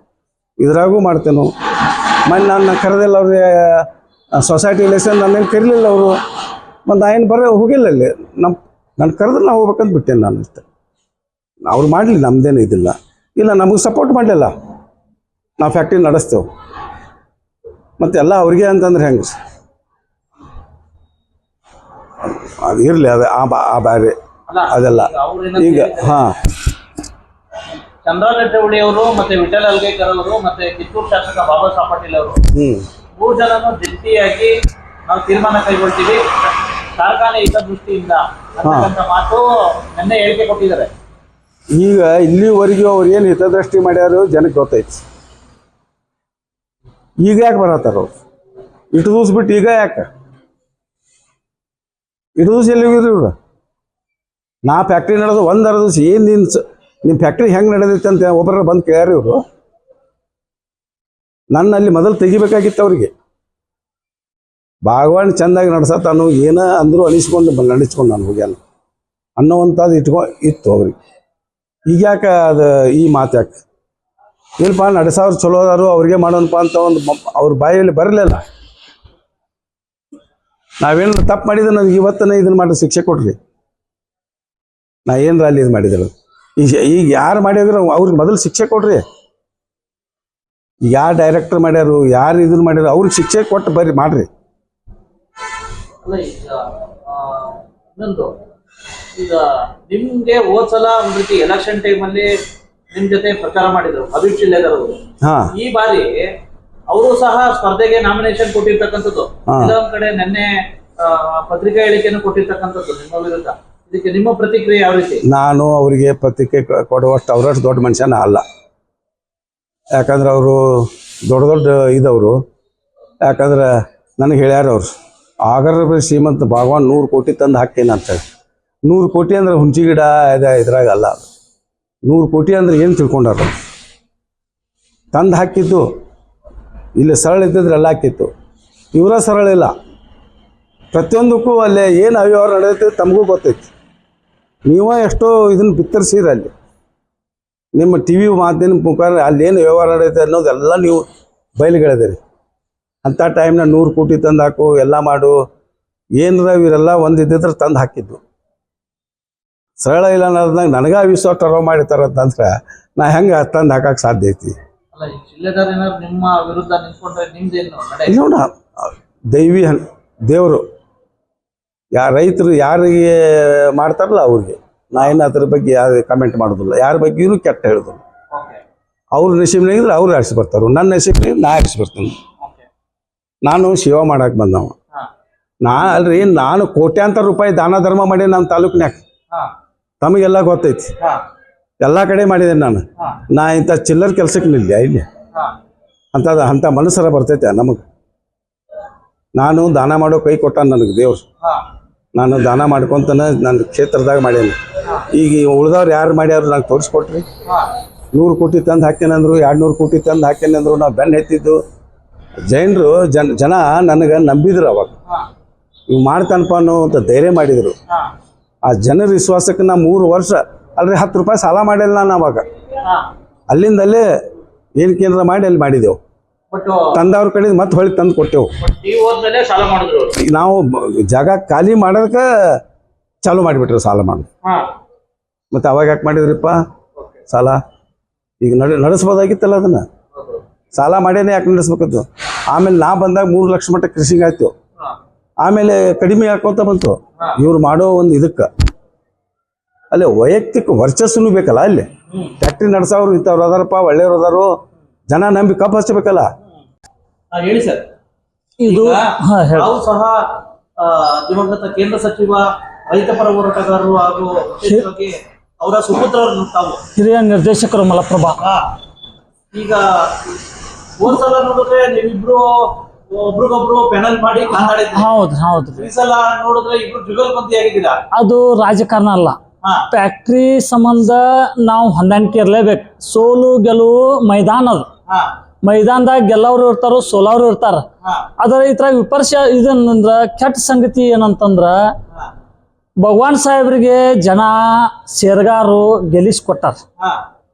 ಇದ್ರಾಗೂ ಮಾಡ್ತೇನು. ಮೊನ್ನೆ ನಾನು ಕರೆದಿಲ್ಲ ಅವ್ರಿಗೆ ಸೊಸೈಟಿ ಇಲೆಕ್ಷನ್ ನನ್ನೇನು ಕರಿಲಿಲ್ಲ ಅವರು. ಮತ್ತು ನಾ ಏನು ಬರೋ ಹೋಗಿಲ್ಲ ಅಲ್ಲಿ. ನಮ್ಮ ನಾನು ಕರೆದ್ರೆ ನಾ ಹೋಗ್ಬೇಕಂತ ಬಿಟ್ಟೇನೆ ನಾನು ಅಷ್ಟೆ. ಅವ್ರು ಮಾಡಲಿ, ನಮ್ದೇನು ಇದಿಲ್ಲ. ಇಲ್ಲ, ನಮಗೆ ಸಪೋರ್ಟ್ ಮಾಡಲಿಲ್ಲ. ನಾವು ಫ್ಯಾಕ್ಟ್ರಿ ನಡೆಸ್ತೇವೆ. ಮತ್ತೆಲ್ಲ ಅವ್ರಿಗೆ ಅಂತಂದ್ರೆ ಹೆಂಗೆ? ಅದು ಇರಲಿ ಅದು ಆ ಬಾ ಆ ಬ್ಯಾರೆ ಅದೆಲ್ಲ. ಈಗ ಹಾಂ. ಚಂದ್ರ ಜಟ್ಟಿಹೊಳಿ ಅವರು ಮತ್ತೆ ವಿಠಲ್ ಅಲ್ಗೇಕರ್ ಅವರು ಮತ್ತೆ ಕಿತ್ತೂರು ಶಾಸಕ ಬಾಬಾ ಸಾಹೇಬ್ ಪಾಟೀಲ್ ಅವರು. ಹ್ಞೂ ಮೂರು ಜನನು ಜಂಟಿಯಾಗಿ ನಾವು ತೀರ್ಮಾನ ಕೈಗೊಳ್ತೀವಿ. ಕಾರ್ಖಾನೆ ಹಿತದೃಷ್ಟಿಯಿಂದ ಅಂತಕ್ಕಂಥ ಮಾತು ನಿನ್ನೆ ಹೇಳಿಕೆ ಕೊಟ್ಟಿದ್ದಾರೆ. ಈಗ ಇಲ್ಲಿವರೆಗೂ ಅವ್ರು ಏನು ಹಿತದೃಷ್ಟಿ ಮಾಡ್ಯಾರು ಜನಕ್ಕೆ ಗೊತ್ತೈತಿ. ಈಗ ಯಾಕೆ ಬರತ್ತಾರ ಅವ್ರು? ಇಟ್ಟು ದಿವ್ಸ ಬಿಟ್ಟು ಈಗ ಯಾಕೆ? ದಿವಸ ಎಲ್ಲಿ ಹೋಗಿದ್ರು ಇವ್ರು ನಾ ಫ್ಯಾಕ್ಟ್ರಿ ನಡೆದು ಒಂದು ಅರ್ಧ ದಿವಸ ಏನು ನಿನ್ನ ನಿಮ್ಮ ಫ್ಯಾಕ್ಟ್ರಿ ಹೆಂಗೆ ನಡೆದೈತೆ ಅಂತ ಒಬ್ಬರ ಬಂದು ಕೇಳ್ಯಾರ ಇವರು. ನನ್ನ ಅಲ್ಲಿ ಮೊದಲು ತೆಗಿಬೇಕಾಗಿತ್ತು ಅವರಿಗೆ. ಬಾಗವಾಣಿ ಚೆಂದಾಗಿ ನಡ್ಸತ್ತ ಅನ್ನೋ ಏನೋ ಅಂದರೂ ಅನಿಸ್ಕೊಂಡು ನಡೆಸ್ಕೊಂಡು ನಾನು ಹೋಗ್ಯಾನ ಅನ್ನೋವಂಥದ್ದು ಇಟ್ಕೊ ಇತ್ತು ಅವ್ರಿಗೆ. ಈಗ ಯಾಕೆ ಅದು ಈ ಮಾತು ಯಾಕೆ? ಇಲ್ಲಪ್ಪ ನಡೆಸೋರು ಚಲೋ ಅದಾರು, ಅವ್ರಿಗೆ ಮಾಡೋಣಪ್ಪ ಅಂತ ಒಂದು ಅವ್ರ ಬಾಯಲ್ಲಿ ಬರಲಿಲ್ಲ. ನಾವೇನು ತಪ್ಪು ಮಾಡಿದ್ರೆ ನನಗೆ ಇವತ್ತನೇ ಇದನ್ನ ಮಾಡಿ ಶಿಕ್ಷೆ ಕೊಡ್ರಿ. ನಾ ಏನರ ಅಲ್ಲಿ ಇದು ಮಾಡಿದ್ರು? ಈಗ ಈಗ ಯಾರು ಮಾಡಿದ್ರು ಅವ್ರಿಗೆ ಮೊದಲು ಶಿಕ್ಷೆ ಕೊಡ್ರಿ. ಯಾರು ಡೈರೆಕ್ಟರ್ ಮಾಡ್ಯಾರು ಯಾರು ಇದನ್ನ ಮಾಡ್ಯಾರು ಅವ್ರಿಗೆ ಶಿಕ್ಷೆ ಕೊಟ್ಟು ಬರ್ರಿ ಮಾಡ್ರಿ. ಈಗ ನಿಮ್ಗೆ ಹೋದ್ಸಲ ಒಂದ್ ರೀತಿ ಎಲೆಕ್ಷನ್ ಟೈಮಲ್ಲಿ ನಿಮ್ ಜೊತೆ ಪ್ರಚಾರ ಮಾಡಿದ್ರು ಅಭಿಷೇಕ್ ಅವರು. ಈ ಬಾರಿ ಅವರು ಸಹ ಸ್ಪರ್ಧೆಗೆ ನಾಮಿನೇಷನ್ ಕೊಟ್ಟಿರ್ತಕ್ಕಂಥದ್ದು. ಕೆಲವೊಂದ್ ಕಡೆ ನಿನ್ನೆ ಪತ್ರಿಕಾ ಹೇಳಿಕೆಯನ್ನು ಕೊಟ್ಟಿರ್ತಕ್ಕಂಥದ್ದು ನಿಮ್ಮ ವಿರುದ್ಧ. ಇದಕ್ಕೆ ನಿಮ್ಮ ಪ್ರತಿಕ್ರಿಯೆ ಯಾವ ರೀತಿ? ನಾನು ಅವರಿಗೆ ಪತ್ರಿಕೆ ಕೊಡುವಷ್ಟು ಅವರಷ್ಟು ದೊಡ್ಡ ಮನುಷ್ಯನ ಅಲ್ಲ. ಯಾಕಂದ್ರೆ ಅವರು ದೊಡ್ಡ ದೊಡ್ಡ ಇದವರು ಯಾಕಂದ್ರೆ ನನಗೆ ಹೇಳ್ಯಾರ ಅವ್ರು ಆಗರ ಶ್ರೀಮಂತ ಭಗವಾನ್ ನೂರು ಕೋಟಿ ತಂದು ಹಾಕ್ತೇನೆ ಅಂತೇಳಿ ನೂರು ಕೋಟಿ ಅಂದ್ರೆ ಹುಂಚಿ ಗಿಡ ಇದೆ ಇದ್ರಾಗ ಅಲ್ಲ. ನೂರು ಕೋಟಿ ಅಂದ್ರೆ ಏನು ತಿಳ್ಕೊಂಡಾರ ತಂದು ಹಾಕಿದ್ದು ಇಲ್ಲಿ ಸರಳ ಇದ್ದಿದ್ರೆ ಎಲ್ಲ ಆಗ್ತಿತ್ತು. ಇವರ ಸರಳ ಇಲ್ಲ. ಪ್ರತಿಯೊಂದಕ್ಕೂ ಅಲ್ಲೇ ಏನು ಅವ್ಯವಹಾರ ನಡೆಯುತ್ತೆ ತಮಗೂ ಗೊತ್ತೈತಿ. ನೀವೇ ಎಷ್ಟೋ ಇದನ್ನು ಬಿತ್ತರಿಸಿದ್ರೆ ಅಲ್ಲಿ. ನಿಮ್ಮ ಟಿ ವಿ ಮಾತಿನ ಮುಖಾಂತರ ಅಲ್ಲಿ ಏನು ವ್ಯವಹಾರ ನಡೆಯುತ್ತೆ ಅನ್ನೋದೆಲ್ಲ ನೀವು ಬಯಲುಗಳಿದ್ದೀರಿ ಅಂಥ ಟೈಮ್ನ ನೂರು ಕೋಟಿ ತಂದು ಹಾಕು, ಎಲ್ಲ ಮಾಡು. ಏನರ ಇವರೆಲ್ಲ ಒಂದು ಇದ್ದಿದ್ರೆ ತಂದು ಹಾಕಿದ್ದು. ಸರಳ ಇಲ್ಲ ಅನ್ನೋದ್ನಾಗ ನನಗೆ ವಿಶ್ವಾಸ ಮಾಡಿರ್ತಾರೆ ಅಂತಂದ್ರೆ ನಾ ಹೆಂಗೆ ತಂದು ಹಾಕಕ್ಕೆ ಸಾಧ್ಯ ಐತಿ? ಅಲ್ಲ ಈ ಜಿಲ್ಲೆದಾರ ಏನಾದ್ರು ನಿಮ್ಮ ವಿರುದ್ಧ ನಿಂತ್ಕೊಂಡ್ರೆ ನಿಮ್ದೇನು ನಡೆ ದೈವಿ ಹನ್ ದೇವರು. ಯಾ ರೈತರು ಯಾರಿಗೆ ಮಾಡ್ತಾರಲ್ಲ ಅವ್ರಿಗೆ. ನಾ ಏನು ಅದ್ರ ಬಗ್ಗೆ ಯಾರು ಕಮೆಂಟ್ ಮಾಡೋದಿಲ್ಲ. ಯಾರ ಬಗ್ಗೆನೂ ಕೆಟ್ಟ ಹೇಳೋದಿಲ್ಲ. ಓಕೆ ಅವ್ರ ನಸೀಬ್ನಾಗಿದ್ರೆ ಅವ್ರು ಆಡಿಸಿ ಬರ್ತಾರೆ. ನನ್ನ ನಸೀಬ್ನಾಗ ನಾ ಆಡಿಸಿ ಬರ್ತೀನಿ. ಓಕೆ ನಾನು ಶಿವ ಮಾಡಕ್ಕೆ ಬಂದವ. ಹಾ. ನಾ ಅಲ್ರಿ ನಾನು ಕೋಟ್ಯಾಂತರ ರೂಪಾಯಿ ದಾನ ಧರ್ಮ ಮಾಡಿ ನಮ್ಮ ತಾಲೂಕಿನ್ಯಾಗ. ಹಾ. ತಮಗೆಲ್ಲ ಗೊತ್ತೈತಿ. ಹಾ. ಎಲ್ಲ ಕಡೆ ಮಾಡಿದ್ದೇನೆ ನಾನು. ನಾ ಇಂಥ ಚಿಲ್ಲರ್ ಕೆಲಸಕ್ಕೆ ನಿಲ್ಲ ಇಲ್ಲಿ? ಅಂಥದ ಅಂಥ ಮನಸ್ಸರ ಬರ್ತೈತೆ ನಮಗೆ. ನಾನು ದಾನ ಮಾಡೋ ಕೈ ಕೊಟ್ಟ ನನಗೆ ದೇವ್ರು. ನಾನು ದಾನ ಮಾಡ್ಕೊಂತನ ನನ್ನ ಕ್ಷೇತ್ರದಾಗ ಮಾಡೇನಿ ಈಗ ಉಳ್ದವ್ರು ಯಾರು ಮಾಡ್ಯಾರು ನಂಗೆ ತೋರಿಸ್ಕೊಟ್ರಿ. ನೂರು ಕೋಟಿ ತಂದು ಹಾಕ್ಯಾನಂದ್ರು ಎರಡು ನೂರು ಕೋಟಿ ತಂದು ಹಾಕ್ಯಾನಂದ್ರು ನಾವು ಬೆನ್ನು ಎತ್ತಿದ್ದು. ಜೈನರು ಜನ ಜನ ನನಗೆ ನಂಬಿದ್ರು ಅವಾಗ. ಇವು ಮಾಡ್ತಾನಪ್ಪ ಅನ್ನೋ ಅಂತ ಧೈರ್ಯ ಮಾಡಿದರು. ಆ ಜನರ ವಿಶ್ವಾಸಕ್ಕೆ ನಾ ಮೂರು ವರ್ಷ ಅಲ್ರಿ ಹತ್ತು ರೂಪಾಯಿ ಸಾಲ ಮಾಡಿಲ್ಲ ನಾನು ಅವಾಗ. ಹಾ. ಅಲ್ಲಿಂದಲೇ ಏನಕ್ಕೇನಾರ ಮಾಡಿ ಅಲ್ಲಿ ಮಾಡಿದೆವು. ತಂದವ್ರ ಕಡೆ ಮತ್ತೆ ಹೊಳಿ ತಂದು ಕೊಟ್ಟೆವು. ನೀವು ಜಾಗ ಖಾಲಿ ಮಾಡೋದಕ್ಕೆ ಚಾಲು ಮಾಡಿಬಿಟ್ರು ಸಾಲ ಮಾಡಿ ಮತ್ತೆ ಅವಾಗ ಯಾಕೆ ಮಾಡಿದ್ರಿಪ್ಪ? ಸಾಲ. ಈಗ ನಡೆ ನಡೆಸ್ಬೋದಾಗಿತ್ತಲ್ಲ ಅದನ್ನ. ಸಾಲ ಮಾಡೇನೆ ಯಾಕೆ ನಡೆಸ್ಬೇಕದ್ದು? ಆಮೇಲೆ ನಾ ಬಂದಾಗ ಮೂರು ಲಕ್ಷ ಮಟ್ಟ ಕೃಷಿಗೆ ಆಯ್ತು. ಆಮೇಲೆ ಕಡಿಮೆ ಹಾಕೋತ ಬಂತು. ಇವ್ರು ಮಾಡೋ ಒಂದು ಇದಕ್ಕೆ. ಅಲ್ಲೇ ವೈಯಕ್ತಿಕ ವರ್ಚಸ್ಸು ಬೇಕಲ್ಲ ಅಲ್ಲಿ. ಫ್ಯಾಕ್ಟ್ರಿ ನಡೆಸೋರು ಇಂಥವ್ರು ಅದಾರಪ್ಪ ಒಳ್ಳೆಯವ್ರು ಅದಾರು ಜನ ನಂಬಿ ಕಪ್ ಹಚ್ಚಬೇಕಲ್ಲ ಹಾ, ಹೇಳಿ ಸರ್. ಇದು ನಾವು ಹಾ ಹೇಳಿ. ತಾವು ಸಹ ದಿವಂಗತ ಕೇಂದ್ರ ಸಚಿವ ರೈತ ಪರ ಹೋರಾಟಗಾರರು ಹಾಗೂ ಅವರ ಸುಪುತ್ರರು ತಾವು. ಹಿರಿಯ ನಿರ್ದೇಶಕರು ಮಲಪ್ರಭಾ. ಈಗ ಹೋದ ಸಲ ನೋಡಿದ್ರೆ ನೀವಿಬ್ರು ಒಬ್ರಿಗೊಬ್ರು ಪೆನಲ್ ಮಾಡಿ ಹೌದು ಹೌದು. ಈ ಸಲ ನೋಡಿದ್ರೆ ಇಬ್ರು ಜುಗಲ್ಬಂದಿ ಆಗಿದ್ದೀರಾ ಅದು ರಾಜಕಾರಣ ಅಲ್ಲ. ಫ್ಯಾಕ್ಟ್ರಿ ಸಂಬಂಧ ನಾವು ಹೊಂದಾಣಿಕೆ ಇರಲೇಬೇಕು. ಸೋಲು ಗೆಲುವು ಮೈದಾನ ಅದು. ಮೈದಾನದಾಗ ಗೆಲ್ಲವ್ರು ಇರ್ತಾರೋ ಸೋಲವ್ರು ಇರ್ತಾರ. ಅದರ ಇದ್ರಾಗ ವಿಪರ್ಶ ಇದನ್ನಂದ್ರ ಕೆಟ್ಟ ಸಂಗತಿ ಏನಂತಂದ್ರ ಭಗವಾನ್ ಸಾಹೇಬ್ರಿಗೆ ಜನ ಸೇರ್ಗಾರು ಗೆಲ್ಲಿಸ್ಕೊಟ್ಟಾರ.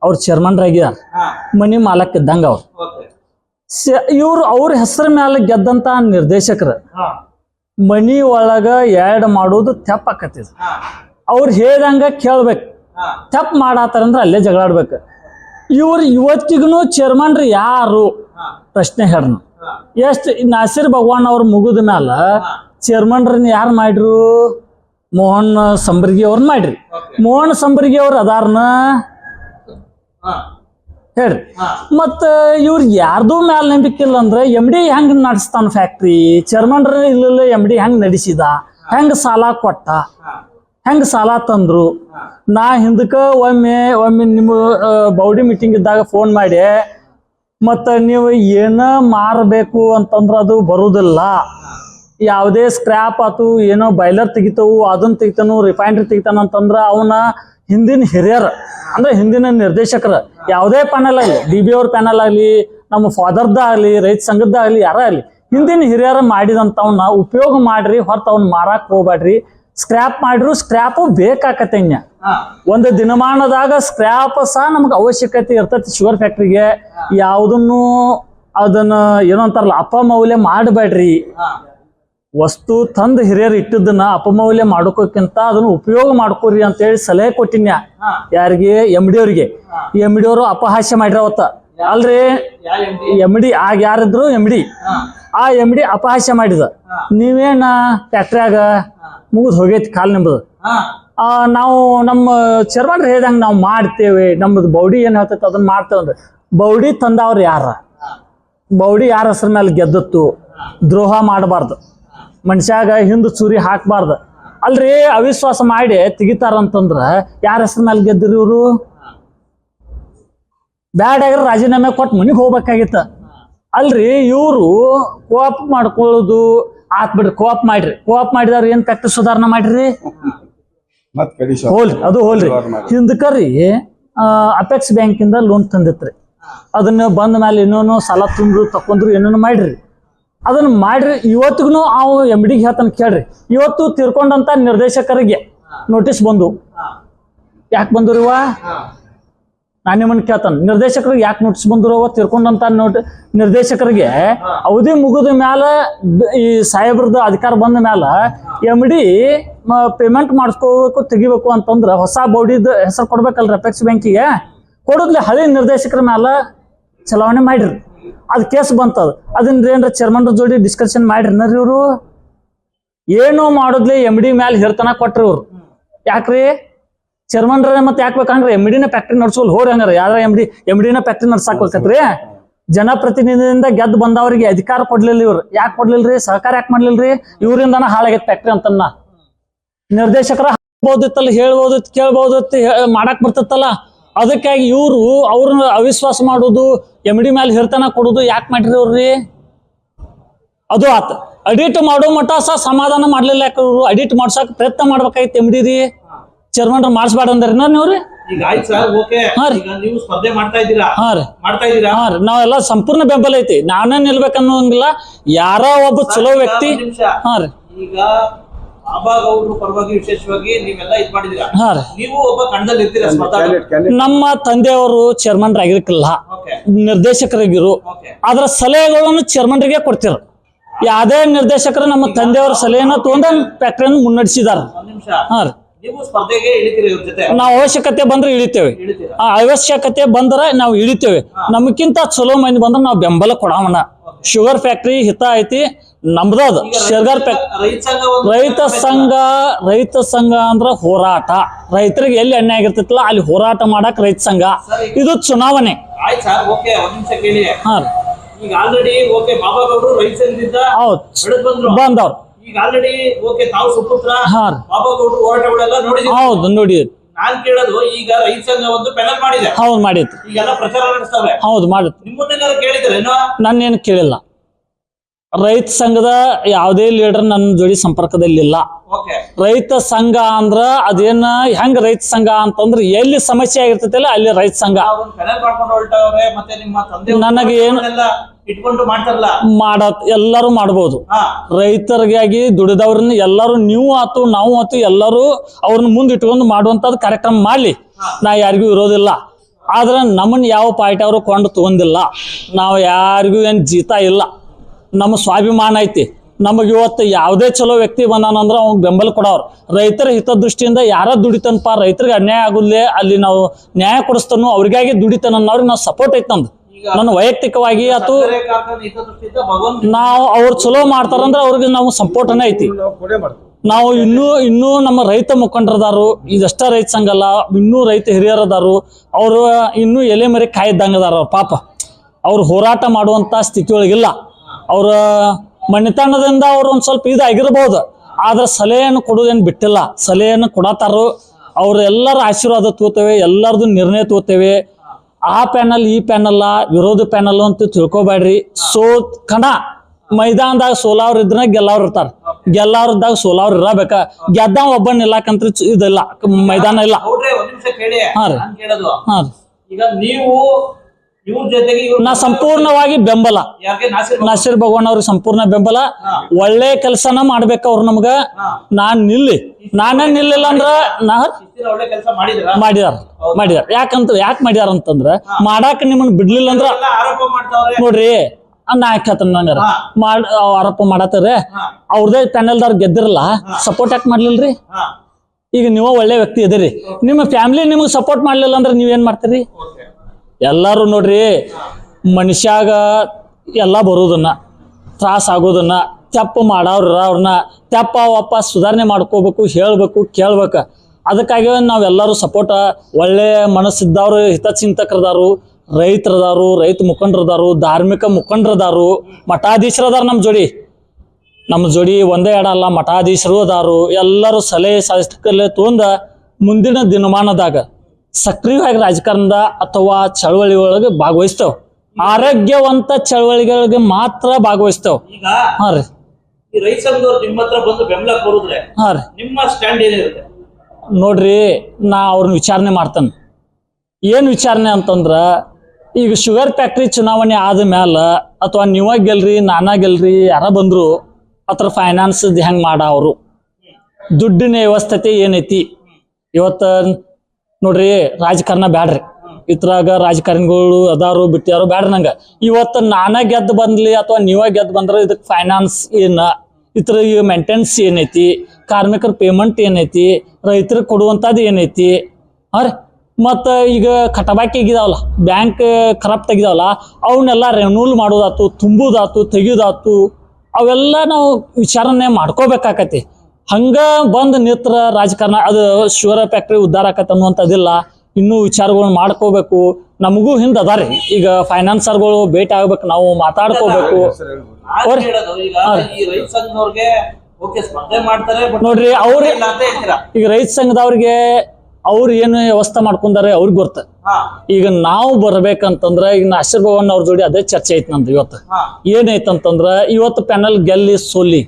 ಅವ್ರ ಚೇರ್ಮನ್ರಾಗ್ಯಾರ ಹಾ. ಮನಿ ಮಾಲಕ್ ಇದ್ದಂಗ ಅವ್ರು. ಇವ್ರು ಅವ್ರ ಹೆಸರ ಮ್ಯಾಲ ಗೆದ್ದಂತ ನಿರ್ದೇಶಕರು. ಮನಿ ಒಳಗ ಎರಡ್ ಮಾಡೋದು ತೆಪ್ಪಾಕತ್ತಿದ್. ಹಾ. ಅವ್ರು ಹೇಳ್ದಂಗ ಕೇಳ್ಬೇಕು. ತಪ್ಪು ಮಾಡತ್ತಾರಂದ್ರೆ ಅಲ್ಲೇ ಜಗಳಾಡ್ಬೇಕು. ಇವ್ರು ಇವತ್ತಿಗೂ ಚೇರ್ಮನ್ರು ಯಾರು? ಪ್ರಶ್ನೆ ಹೇಳ್ನು ಹಾ. ಎಷ್ಟು ನಾಸಿರ್ ಭಗವಾನ್ ಅವ್ರು ಮುಗಿದ ಮ್ಯಾಲ ಚೇರ್ಮನ್ರನ್ನ ಯಾರು ಮಾಡ್ರು? ಮೋಹನ್ ಸಂಬರ್ಗಿ ಅವ್ರನ್ನ ಮಾಡ್ರಿ. ಮೋಹನ್ ಸಂಬರ್ಗಿ ಅವ್ರು ಅದಾರನ? ಹೇಳ್ರಿ. ಮತ್ತ ಇವ್ರು ಯಾರ್ದು ಮ್ಯಾಲ ನಂಬಿಕೆ ಇಲ್ಲ ಅಂದ್ರೆ ಎಂ ಡಿ ಹೆಂಗ್ ನಡೆಸ್ತಾನ ಫ್ಯಾಕ್ಟ್ರಿ ಚೇರ್ಮನ್ರ ಇಲ್ಲ ಎಂ ಡಿ ಹೆಂಗ್ ನಡೆಸಿದ? ಹೆಂಗ್ ಸಾಲ ಕೊಟ್ಟ? ಹೆಂಗ್ ಸಾಲ ತಂದ್ರು? ನಾ ಹಿಂದಕ್ಕೆ ಒಮ್ಮೆ ಒಮ್ಮೆ ನಿಮ್ಮ ಬೌಡಿ ಮೀಟಿಂಗ್ ಇದ್ದಾಗ ಫೋನ್ ಮಾಡಿ, ಮತ್ತು ನೀವು ಏನ ಮಾರಬೇಕು ಅಂತಂದ್ರೆ ಅದು ಬರುವುದಿಲ್ಲ ಯಾವುದೇ ಸ್ಕ್ರ್ಯಾಪ್ ಆತು, ಏನೋ ಬಾಯ್ಲರ್ ತೆಗಿತಾವು, ಅದನ್ನ ತೆಗಿತಾನು ರಿಫೈನ್ರಿ ತೆಗಿತಾನ ಅಂತಂದ್ರೆ ಅವನ ಹಿಂದಿನ ಹಿರಿಯರ್, ಅಂದ್ರೆ ಹಿಂದಿನ ನಿರ್ದೇಶಕರ, ಯಾವುದೇ ಪ್ಯಾನಲ್ ಆಗಲಿ ಡಿ ಬಿ ಅವ್ರ ಪ್ಯಾನಲ್ ಆಗಲಿ, ನಮ್ಮ ಫಾದರ್ದ ಆಗಲಿ, ರೈತ ಸಂಘದ ಆಗಲಿ, ಯಾರೇ ಆಗಲಿ, ಹಿಂದಿನ ಹಿರಿಯರ ಮಾಡಿದಂಥವನ್ನ ಉಪಯೋಗ ಮಾಡ್ರಿ, ಹೊರತು ಅವ್ನ ಮಾರಕ್ಕೆ ಹೋಗ್ಬೇಡ್ರಿ ಸ್ಕ್ರ್ಯಾಪ್ ಮಾಡ್ರು ಸ್ಕ್ರ್ಯಾಪು ಬೇಕಾಕತ್ತೇನ್ಯ ಹಾ. ಒಂದು ದಿನಮಾನದಾಗ ಸ್ಕ್ರ್ಯಾಪ್ ಸಹ ನಮ್ಗೆ ಅವಶ್ಯಕತೆ ಇರ್ತೈತಿ ಶುಗರ್ ಫ್ಯಾಕ್ಟ್ರಿಗೆ. ಯಾವುದನ್ನು ಅದನ್ನ ಏನೋ ಅಂತಾರಲ್ಲ ಅಪಮೌಲ್ಯ ಮಾಡಬೇಡ್ರಿ. ವಸ್ತು ತಂದು ಹಿರಿಯರು ಇಟ್ಟಿದ್ದನ್ನ ಅಪಮೌಲ್ಯ ಮಾಡೋಕ್ಕಿಂತ ಅದನ್ನ ಉಪಯೋಗ ಮಾಡ್ಕೋರಿ ಅಂತೇಳಿ ಸಲಹೆ ಕೊಟ್ಟಿನ್ಯ. ಯಾರಿಗೆ? ಎಂ ಡಿ ಅವ್ರಿಗೆ. ಎಂ ಡಿ ಅವರು ಅಪಹಾಸ್ಯ ಮಾಡ್ರಿ ಅವತ್ತ ಅಲ್ರಿ? ಎಂ ಡಿ ಆಗ ಯಾರಿದ್ರು ಎಂ ಡಿ ಆ ಎಂ ಡಿ ಅಪಹಾಸ್ಯ ಮಾಡಿದ. ನೀವೇನ ಫ್ಯಾಕ್ಟ್ರಿಯಾಗ ಮುಗಿದು ಹೋಗೈತಿ ಕಾಲ್ ನಿಂಬದು ಆ, ನಾವು ನಮ್ಮ ಚರ್ಮನ್ ಹೇಳ್ದಂಗೆ ನಾವು ಮಾಡ್ತೇವೆ. ನಮ್ಮದು ಬೌಡಿ ಏನು ಹೇಳ್ತೈತೆ ಅದನ್ನ ಮಾಡ್ತೇವೆ ಅಂದ್ರೆ. ಬೌಡಿ ತಂದವ್ರು ಯಾರ? ಬೌಡಿ ಯಾರ ಹೆಸರ ಮೇಲೆ ಗೆದ್ದತ್ತು? ದ್ರೋಹ ಮಾಡಬಾರ್ದು. ಮನುಷ್ಯಾಗ ಹಿಂದೆ ಚೂರಿ ಹಾಕ್ಬಾರ್ದು. ಅಲ್ರಿ ಅವಿಶ್ವಾಸ ಮಾಡಿ ತೆಗಿತಾರಂತಂದ್ರ ಯಾರ ಹೆಸರ ಮೇಲೆ ಗೆದ್ದಿರಿ ಇವರು? ಬ್ಯಾಡಾಗ್ರೆ ರಾಜೀನಾಮೆ ಕೊಟ್ಟು ಮನೆಗೆ ಹೋಗ್ಬೇಕಾಗಿತ್ತ. ಅಲ್ರಿ ಇವರು ಕೋಪ ಮಾಡ್ಕೊಳ್ಳೋದು ಆತ್ ಬಿಡ್ರಿ ಕೋಆಪ್ ಮಾಡ್ರಿ. ಕೋಆಪ್ ಮಾಡಿದವ್ರ ಏನ್ ಕಟ್ಟ ಸುಧಾರಣೆ ಮಾಡ್ರಿ? ಹೋಲ್ರಿ ಅದು ಹೋಲ್ರಿ. ಹಿಂದಕರಿ ಅಪೆಕ್ಸ್ ಬ್ಯಾಂಕಿಂದ ಲೋನ್ ತಂದಿತ್ರಿ. ಅದನ್ನ ಬಂದ ಮೇಲೆ ಇನ್ನೊಂದು ಸಾಲ ತುಂಬ್ರು ತಕೊಂಡ್ರು ಏನೇನು ಮಾಡ್ರಿ. ಅದನ್ನ ಮಾಡ್ರಿ ಇವತ್ತಿಗೂ ಅವ್ ಎಂ ಡಿಗೆ ಹೇಳ್ತಾನೆ ಕೇಳ್ರಿ. ಇವತ್ತು ತಿರ್ಕೊಂಡಂತ ನಿರ್ದೇಶಕರಿಗೆ ನೋಟಿಸ್ ಬಂದು. ಯಾಕೆ ಬಂದ್ರಿ ಇವ ನಾನು ನಿಮ್ಮನ್ನ ಕೇಳ್ತಾನೆ. ನಿರ್ದೇಶಕರಿಗೆ ಯಾಕೆ ನೋಟಿಸ್ ಬಂದ್ರು ಅವ ತೀರ್ಕೊಂಡಂತ ನೋಟ್ ನಿರ್ದೇಶಕರಿಗೆ ಅವಧಿ ಮುಗಿದ ಮ್ಯಾಲ ಈ ಸಾಹೇಬ್ರದ್ದು ಅಧಿಕಾರ ಬಂದ ಮ್ಯಾಲ ಎಂ ಡಿ ಪೇಮೆಂಟ್ ಮಾಡಿಸ್ಕೋಬೇಕು ತೆಗಿಬೇಕು ಅಂತಂದ್ರೆ ಹೊಸ ಬೌಡಿದ ಹೆಸರು ಕೊಡ್ಬೇಕಲ್ರಿ ಅಪೆಕ್ಸ್ ಬ್ಯಾಂಕಿಗೆ ಕೊಡೋದ್ಲಿ ಹಳೆ ನಿರ್ದೇಶಕರ ಮ್ಯಾಲ ಚಲಾವಣೆ ಮಾಡಿರಿ. ಅದು ಕೇಸ್ ಬಂತದ. ಅದನ್ನ ಏನ್ರ ಚೇರ್ಮನ್ ಜೋಡಿ ಡಿಸ್ಕಷನ್ ಮಾಡ್ರಿ ಇವರು? ಏನು ಮಾಡೋದ್ಲಿ ಎಂ ಡಿ ಮ್ಯಾಲ ಹಿರ್ತನ ಕೊಟ್ರಿ ಇವ್ರು. ಯಾಕ್ರಿ? ಚೇರ್ಮನ್ರ ಮತ್ತೆ ಯಾಕೆ ಬೇಕಂದ್ರೆ ಎಂ ಡಿನ ಫ್ಯಾಕ್ಟ್ರಿ ನಡ್ಸೋಲ್ ಹೋರಿ ಹಂಗಾರ. ಯಾರ ಎಂ ಡಿ ಎಂ ಡಿನ ಫ್ಯಾಕ್ಟ್ರಿ ನಡ್ಸಾಕ್ಬೇಕತ್ರಿ ಜನಪ್ರತಿನಿಧಿಯಿಂದ ಗೆದ್ದು ಬಂದವರಿಗೆ ಅಧಿಕಾರ ಕೊಡ್ಲಿಲ್ಲ ಇವ್ರು. ಯಾಕೆ ಕೊಡ್ಲಿಲ್ರಿ? ಸಹಕಾರ ಯಾಕೆ ಮಾಡ್ಲಿಲ್ರಿ? ಇವರಿಂದನ ಹಾಳಾಗೈತೆ ಫ್ಯಾಕ್ಟ್ರಿ ಅಂತನ್ನ. ನಿರ್ದೇಶಕರ ಹಾಕ್ಬೋದಿತ್ತಲ್ಲ ಹೇಳ್ಬೋದು ಕೇಳ್ಬೋದು ಮಾಡಕ್ ಬರ್ತೈತಲ್ಲ ಅದಕ್ಕಾಗಿ ಇವರು ಅವ್ರನ್ನ ಅವಿಶ್ವಾಸ ಮಾಡೋದು ಎಂ ಡಿ ಮೇಲೆ ಹಿರ್ತನ ಕೊಡುದು ಯಾಕೆ ಮಾಡ್ರಿ ಅವ್ರಿ? ಅದು ಆತ. ಅಡಿಟ್ ಮಾಡೋ ಮಟ್ಟ ಸಮಾಧಾನ ಮಾಡ್ಲಿಲ್ಲ ಯಾಕೆ ಅಡಿಟ್ ಮಾಡ್ಸಕ್ ಪ್ರಯತ್ನ ಮಾಡ್ಬೇಕಾಗಿತ್ತು ಎಂ ಡಿ ರೀ ಚೇರ್ಮನ್ ಮಾಡಿಸ್ಬಾರ್ದು ಅಂದ್ರಿ. ನೀವ್ರಿ? ಈಗ ಆಯ್ತು ಸರ್ ಓಕೆ ಹಾ ರೀ. ಈಗ ನೀವು ಸ್ಪರ್ಧೆ ಮಾಡ್ತಾ ಇದ್ದೀರಾ? ಹಾ ರೀ. ಮಾಡ್ತಾ ಇದ್ದೀರಾ? ಹಾ ರೀ. ನಾವೆಲ್ಲ ಸಂಪೂರ್ಣ ಬೆಂಬಲ ಐತಿ. ನಾನೇ ನಿಲ್ಬೇಕನ್ನೋಂಗಿಲ್ಲ. ಯಾರೋ ಒಬ್ಬ ಚಲೋ ವ್ಯಕ್ತಿ ಒಂದ್ ನಿಮಿಷ. ಹಾ ರೀ. ಈಗ ಬಾಬಾ ಗೌಡ್ರು ಪರವಾಗಿ ವಿಶೇಷವಾಗಿ ನೀವೆಲ್ಲ ಇದ್ ಮಾಡಿದೀರಾ ಹಾ ರೀ. ನೀವು ಒಬ್ಬ ಕಣದಲ್ಲಿ ಇರ್ತೀರಾ ಸ್ಪರ್ಧಾ ನಮ್ಮ ತಂದೆಯವರು ಚೇರ್ಮನ್ ಆಗಿರ್ಕಿಲ್ಲ ಓಕೆ ನಿರ್ದೇಶಕರಾಗಿರು ಓಕೆ ಅದ್ರ ಸಲಹೆಗಳನ್ನು ಚೇರ್ಮನ್ರಿಗೆ ಕೊಡ್ತಿರ. ಯಾವ್ದೇ ನಿರ್ದೇಶಕರು ನಮ್ಮ ತಂದೆಯವರ ಸಲಹೆನ ತಗೊಂಡ ಫ್ಯಾಕ್ಟ್ರಿಯನ್ನು ಮುನ್ನಡೆಸಿದಾರ. ಒಂದ್ ನಿಮಿಷ. ಹಾ ರೀ. ನೀವು ಸ್ಪರ್ಧೆಗೆ ಇಳಿತೀರಿ ಇವ್ರ ಜೊತೆ? ನಾವು ಅವಶ್ಯಕತೆ ಬಂದ್ರೆ ಇಳಿತೇವೆ. ಇಳಿತೀರಾ? ಆ ಅವಶ್ಯಕತೆ ಬಂದ್ರೆ ನಾವು ಇಳಿತೇವೆ. ನಮಗಿಂತ ಚಲೋ ಮಂದಿ ಬಂದ್ರೆ ನಾವು ಬೆಂಬಲ ಕೊಡೋಣ. ಶುಗರ್ ಫ್ಯಾಕ್ಟ್ರಿ ಹಿತ ಐತಿ. ನಮ್ದ ಅದು. ಶುಗರ್ ಫ್ಯಾಕ್ಟ್ರಿ ರೈತ ಸಂಘ ಒಂದು ರೈತ ಸಂಘ ರೈತ ಸಂಘ ಅಂದ್ರ ಹೋರಾಟ. ರೈತರಿಗೆ ಎಲ್ಲಿ ಅನ್ಯಾಯ ಆಗಿರ್ತೈತಲ್ಲ ಅಲ್ಲಿ ಹೋರಾಟ ಮಾಡಕ್ ರೈತ ಸಂಘ. ಇದು ಚುನಾವಣೆ. ಆಯ್ತು ಸರ್ ಓಕೆ ಒಂದ್ ನಿಮಿಷ ಕೇಳಿ. ಹಾ ರೀ. ಈಗ ಆಲ್ರೆಡಿ ಓಕೆ ಬಾಬಾ ಗೌಡರು ಹೌದ್. ಬೆಳೆದ್ ಬಂದ್ರು. ಬಂದವ್ರು. ಈಗ ಆಲ್ರೆಡಿ ಓಕೆ ತಾವು ಸುಪುತ್ರ ಬಾಬಾ ಗೌಡ್ರು ಹೋರಾಟಗಳೆಲ್ಲ ನೋಡಿದೀವಿ ಹೌದು ನೋಡಿ ನಾನ್ ಕೇಳೋದು ಈಗ ರೈತ ಸಂಘ ಒಂದು ಪ್ಯಾನಲ್ ಮಾಡಿದೆ. ಹೌದು ಮಾಡಿತ್ತು. ಈಗೆಲ್ಲ ಪ್ರಚಾರ ನಡೆಸ್ತಾವ್ರೆ. ಹೌದು ಮಾಡಿತ್ತು. ನಿಮ್ಮನ್ನೆಲ್ಲ ಕೇಳಿದ್ರೇನೋ ನಾನೇನು ಕೇಳಿಲ್ಲ. ರೈತ ಸಂಘದ ಯಾವುದೇ ಲೀಡರ್ ನನ್ನ ಜೋಡಿ ಸಂಪರ್ಕದಲ್ಲಿಲ್ಲ. ರೈತ ಸಂಘ ಅಂದ್ರ ಅದೇನ ಹೆಂಗ್ ರೈತ ಸಂಘ ಅಂತಂದ್ರ ಎಲ್ಲಿ ಸಮಸ್ಯೆ ಆಗಿರ್ತೈತಲ್ಲ ಅಲ್ಲಿ ರೈತ ಸಂಘ. ನನಗೆ ಏನು- ಇಟ್ಕೊಂಡು ಮಾಡ್ತಾರಲ್ಲ? ಮಾಡ ಎಲ್ಲರೂ ಮಾಡ್ಬೋದು. ಹಾ. ರೈತರಿಗಾಗಿ ದುಡಿದವ್ರನ್ನ ಎಲ್ಲರೂ ನೀವು ಆತು ನಾವು ಆತು ಎಲ್ಲರೂ ಅವ್ರನ್ನ ಮುಂದೆ ಇಟ್ಕೊಂಡು ಮಾಡುವಂತದ್ ಕಾರ್ಯಕ್ರಮ ಮಾಡ್ಲಿ. ನಾ ಯಾರಿಗೂ ಇರೋದಿಲ್ಲ. ಆದ್ರೆ ನಮ್ಮನ್ನ ಯಾವ ಪಾರ್ಟಿ ಅವರು ಕೊಂಡು ತಗೊಂಡಿಲ್ಲ. ನಾವು ಯಾರಿಗೂ ಏನ್ ಜೀತ ಇಲ್ಲ. ನಮ್ಮ ಸ್ವಾಭಿಮಾನ ಐತಿ. ನಮಗೆ ಇವತ್ತು ಯಾವುದೇ ಚಲೋ ವ್ಯಕ್ತಿ ಬಂದಾನಂದ್ರ ಅವ್ನ್ ಬೆಂಬಲ ಕೊಡೋರು. ರೈತರ ಹಿತದೃಷ್ಟಿಯಿಂದ ಯಾರ ದುಡಿತನಪ್ಪ ರೈತರಿಗೆ ಅನ್ಯಾಯ ಆಗುಲ್ಲೇ ಅಲ್ಲಿ ನಾವು ನ್ಯಾಯ ಕೊಡಿಸ್ತಾನೋ ಅವ್ರಿಗಾಗಿ ದುಡಿತಾನ ಅನ್ನೋರಿಗೆ ನಾವು ಸಪೋರ್ಟ್ ಐತಂದು ನನ್ನ ವೈಯಕ್ತಿಕವಾಗಿ ಭಗವಂತ ನಾವು ಅವ್ರು ಚಲೋ ಮಾಡ್ತಾರಂದ್ರೆ ಅವ್ರಿಗೆ ನಾವು ಸಪೋರ್ಟನೇ ಐತಿ. ನಾವು ಇನ್ನೂ ಇನ್ನೂ ನಮ್ಮ ರೈತ ಮುಖಂಡರದಾರು ಇದಷ್ಟ ರೈತ ಸಂಘ ಅಲ್ಲ ಇನ್ನೂ ರೈತ ಹಿರಿಯರದಾರು ಅವರು ಇನ್ನೂ ಎಲೆ ಮರಿ ಕಾಯ್ದಂಗದಾರ ಅವ್ರ ಪಾಪ. ಅವ್ರು ಹೋರಾಟ ಮಾಡುವಂತ ಸ್ಥಿತಿ ಒಳಗಿಲ್ಲ ಅವ್ರ ಮಣಿತನದಿಂದ ಅವ್ರು ಒಂದ್ ಸ್ವಲ್ಪ ಇದಾಗಿರ್ಬಹುದು ಆದ್ರೆ ಸಲಹೆಯನ್ನು ಕೊಡೋದೇನು ಬಿಟ್ಟಿಲ್ಲ. ಸಲಹೆಯನ್ನು ಕೊಡತಾರು ಅವ್ರ ಎಲ್ಲರ ಆಶೀರ್ವಾದ ತಗೋತೇವೆ ಎಲ್ಲರದು ನಿರ್ಣಯ ತಗೋತೇವೆ. ಆ ಪ್ಯಾನಲ್ ಈ ಪ್ಯಾನಲ್ ವಿರೋಧ ಪ್ಯಾನಲ್ ಅಂತ ತಿಳ್ಕೊಬೇಡ್ರಿ. ಸೋ ಕಣ ಮೈದಾನದಾಗ ಸೋಲಾವ್ರ ಇದ್ರ ಗೆಲ್ಲವ್ರ ಇರ್ತಾರ. ಗೆಲ್ಲವ್ರದಾಗ ಸೋಲಾವ್ರ ಇರಬೇಕ. ಗೆದ್ದ ಒಬ್ಬ ನಿಲ್ಲಾಕಂತ ಇದಿಲ್ಲ. ಮೈದಾನ ಇಲ್ಲ. ಹಾ ರೀ. ಹಾ ರೀ. ಈಗ ನೀವು ನಾ ಸಂಪೂರ್ಣವಾಗಿ ಬೆಂಬಲ. ನಾಸಿರ್ ಭಗವಾನ್? ಅವ್ರಿಗೆ ಸಂಪೂರ್ಣ ಬೆಂಬಲ. ಒಳ್ಳೆ ಕೆಲಸನ ಮಾಡ್ಬೇಕ ಅವ್ರು ನಮ್ಗ. ನಾನ್ ನಿಲ್ಲಿ. ನಾನೇ ನಿಲ್ಲಿಲ್ಲ ಅಂದ್ರ ನಾ ಇಷ್ಟಿನ ಒಳ್ಳೆ ಕೆಲಸ ಮಾಡಿದ್ರ? ಮಾಡಿದಾರ. ಮಾಡಿದಾರ. ಯಾಕಂತ ಯಾಕೆ ಮಾಡ್ಯಾರ ಅಂತಂದ್ರ ಮಾಡಾಕ ನಿಮ್ಮನ್ನ ಬಿಡ್ಲಿಲ್ಲ ಅಂದ್ರ ನೋಡ್ರಿ ನಾ ಯಾಕತ್ತನ ನಂಗಾರ ಮಾಡ ಆರೋಪ ಮಾಡತ್ತಾರ ಅವ್ರದೇ ಪ್ಯಾನೆಲ್ದವ್ರು ಗೆದ್ದಿರಲ್ಲ ಸಪೋರ್ಟ್ ಯಾಕೆ ಮಾಡ್ಲಿಲ್ರಿ? ಈಗ ನೀವು ಒಳ್ಳೆ ವ್ಯಕ್ತಿ ಇದೀರಿ. ನಿಮ್ಮ ಫ್ಯಾಮಿಲಿ ನಿಮಗೆ ಸಪೋರ್ಟ್ ಮಾಡ್ಲಿಲ್ಲ ಅಂದ್ರೆ ನೀವೇನ್ ಮಾಡ್ತೀರಿ? ಎಲ್ಲರೂ ನೋಡ್ರಿ, ಮನುಷ್ಯಾಗ ಎಲ್ಲ ಬರೋದನ್ನ, ತ್ರಾಸ ಆಗೋದನ್ನ, ತಪ್ಪು ಮಾಡವ್ರ ಅವ್ರನ್ನ, ತೆಪ್ಪ ಅವಪ್ಪ ಸುಧಾರಣೆ ಮಾಡ್ಕೋಬೇಕು, ಹೇಳ್ಬೇಕು, ಕೇಳ್ಬೇಕು. ಅದಕ್ಕಾಗಿ ನಾವೆಲ್ಲರೂ ಸಪೋರ್ಟ ಒಳ್ಳೆ ಮನಸ್ಸಿದ್ದವ್ರು, ಹಿತಚಿಂತಕರದಾರು, ರೈತರದಾರು, ರೈತ ಮುಖಂಡರದಾರು, ಧಾರ್ಮಿಕ ಮುಖಂಡರದಾರು, ಮಠಾಧೀಶರದಾರ ನಮ್ಮ ಜೋಡಿ. ನಮ್ಮ ಜೋಡಿ ಒಂದೇ ಅಲ್ಲ, ಮಠಾಧೀಶರು ಅದಾರು, ಎಲ್ಲರೂ ಸಲಹೆ ಸಲಹೆ ತೊಂದ ಮುಂದಿನ ದಿನಮಾನದಾಗ. ಸಕ್ರಿಯವಾಗಿ ರಾಜಕಾರಣದ ಅಥವಾ ಚಳವಳಿ ಒಳಗೆ ಭಾಗವಹಿಸ್ತೇವೆ. ಆರೋಗ್ಯವಂತ ಚಳವಳಿಗಳಿಗೆ ಮಾತ್ರ ಭಾಗವಹಿಸ್ತೇವ್. ಈಗ ಹಾಂ ರೀ. ಈ ರೈತ ಸಂಘದವ್ರು ನಿಮ್ಮ ಹತ್ರ ಬಂದು ಬೆಂಬಲ ಕೋರಿದ್ರೆ ಹಾಂ ರೀ. ನಿಮ್ಮ ಸ್ಟ್ಯಾಂಡ್ ಏನಿರುತ್ತೆ ನೋಡ್ರಿ ನಾ ಅವ್ರನ್ನ ವಿಚಾರಣೆ ಮಾಡ್ತೇನೆ. ಏನು ವಿಚಾರಣೆ ಅಂತಂದ್ರ ಈಗ ಶುಗರ್ ಫ್ಯಾಕ್ಟ್ರಿ ಚುನಾವಣೆ ಆದ ಮ್ಯಾಲ ಅಥವಾ ನೀವ ಗೆಲ್ರಿ ನಾನಾ ಗೆಲ್ರಿ ಯಾರ ಬಂದ್ರು ಅದ್ರ ಫೈನಾನ್ಸ್ ಹೆಂಗ್ ಮಾಡ ಅವರು ದುಡ್ಡಿನ ವ್ಯವಸ್ಥತೆ ಏನೈತಿ? ಇವತ್ತ ನೋಡ್ರಿ ರಾಜಕಾರಣ ಬ್ಯಾಡ್ರಿ. ಇತ್ರಾಗ ರಾಜಕಾರಣಿಗಳು ಅದಾರು ಬಿಟ್ಟಿಯಾರು ಬ್ಯಾಡ್ರಿ ನಂಗ. ಇವತ್ತು ನಾನ ಗೆದ್ದು ಬಂದ್ಲಿ ಅಥವಾ ನೀವ ಗೆದ್ದು ಬಂದ್ರ ಇದಕ್ಕೆ ಫೈನಾನ್ಸ್ ಏನ? ಇತರ ಈಗ ಮೇಂಟೆನೆನ್ಸ್ ಏನೈತಿ? ಕಾರ್ಮಿಕರ ಪೇಮೆಂಟ್ ಏನೈತಿ? ರೈತರಿಗೆ ಕೊಡುವಂಥದ್ದು ಏನೈತಿ? ಅವ್ರಿ ಮತ್ತು ಈಗ ಕಟಬಾಕಿ ಆಗಿದಾವಲ್ಲ ಬ್ಯಾಂಕ್ ಕರಪ್ಟ್ ತೆಗಿದಾವಲ್ಲ ಅವನ್ನೆಲ್ಲ ರೆನ್ಯೂಲ್ ಮಾಡೋದಾತು, ತುಂಬುದಾತು, ತೆಗಿಯೋದಾತು, ಅವೆಲ್ಲ ನಾವು ವಿಚಾರಣೆ ಮಾಡ್ಕೋಬೇಕಾಕತಿ. ಹಂಗ ಬಂದ್ ನಿತ್ರ ರಾಜಕಾರಣ ಅದು ಶುಗರ್ ಫ್ಯಾಕ್ಟ್ರಿ ಉದ್ಧಾರ ಆಕತ್ ಅನ್ನುವಂಥದ್ದಿಲ್ಲ. ಇನ್ನೂ ವಿಚಾರಗಳನ್ನ ಮಾಡ್ಕೋಬೇಕು. ನಮಗೂ ಹಿಂದೆ ಅದಾರಿ. ಈಗ ಫೈನಾನ್ಸರ್ಗಳು ಭೇಟಿ ಆಗ್ಬೇಕು ನಾವು ಮಾತಾಡ್ಕೋಬೇಕು. ನೋಡ್ರಿ ಅವ್ರು ಈಗ ರೈತ ಸಂಘದವ್ರಿಗೆ ಅವ್ರು ಏನು ವ್ಯವಸ್ಥೆ ಮಾಡ್ಕೊಂಡಾರೆ ಅವ್ರಿಗೆ ಗೊತ್ತ. ಈಗ ನಾವು ಬರ್ಬೇಕಂತಂದ್ರ ಈಗ ಅಶ್ವರ್ ಭವನ್ ಅವ್ರ ಜೋಡಿ ಅದೇ ಚರ್ಚೆ ಐತಿ ನಂದು ಇವತ್ತು. ಏನೈತಂತಂದ್ರ ಇವತ್ತು ಪ್ಯಾನಲ್ ಗೆಲ್ಲಿ ಸೋಲಿ.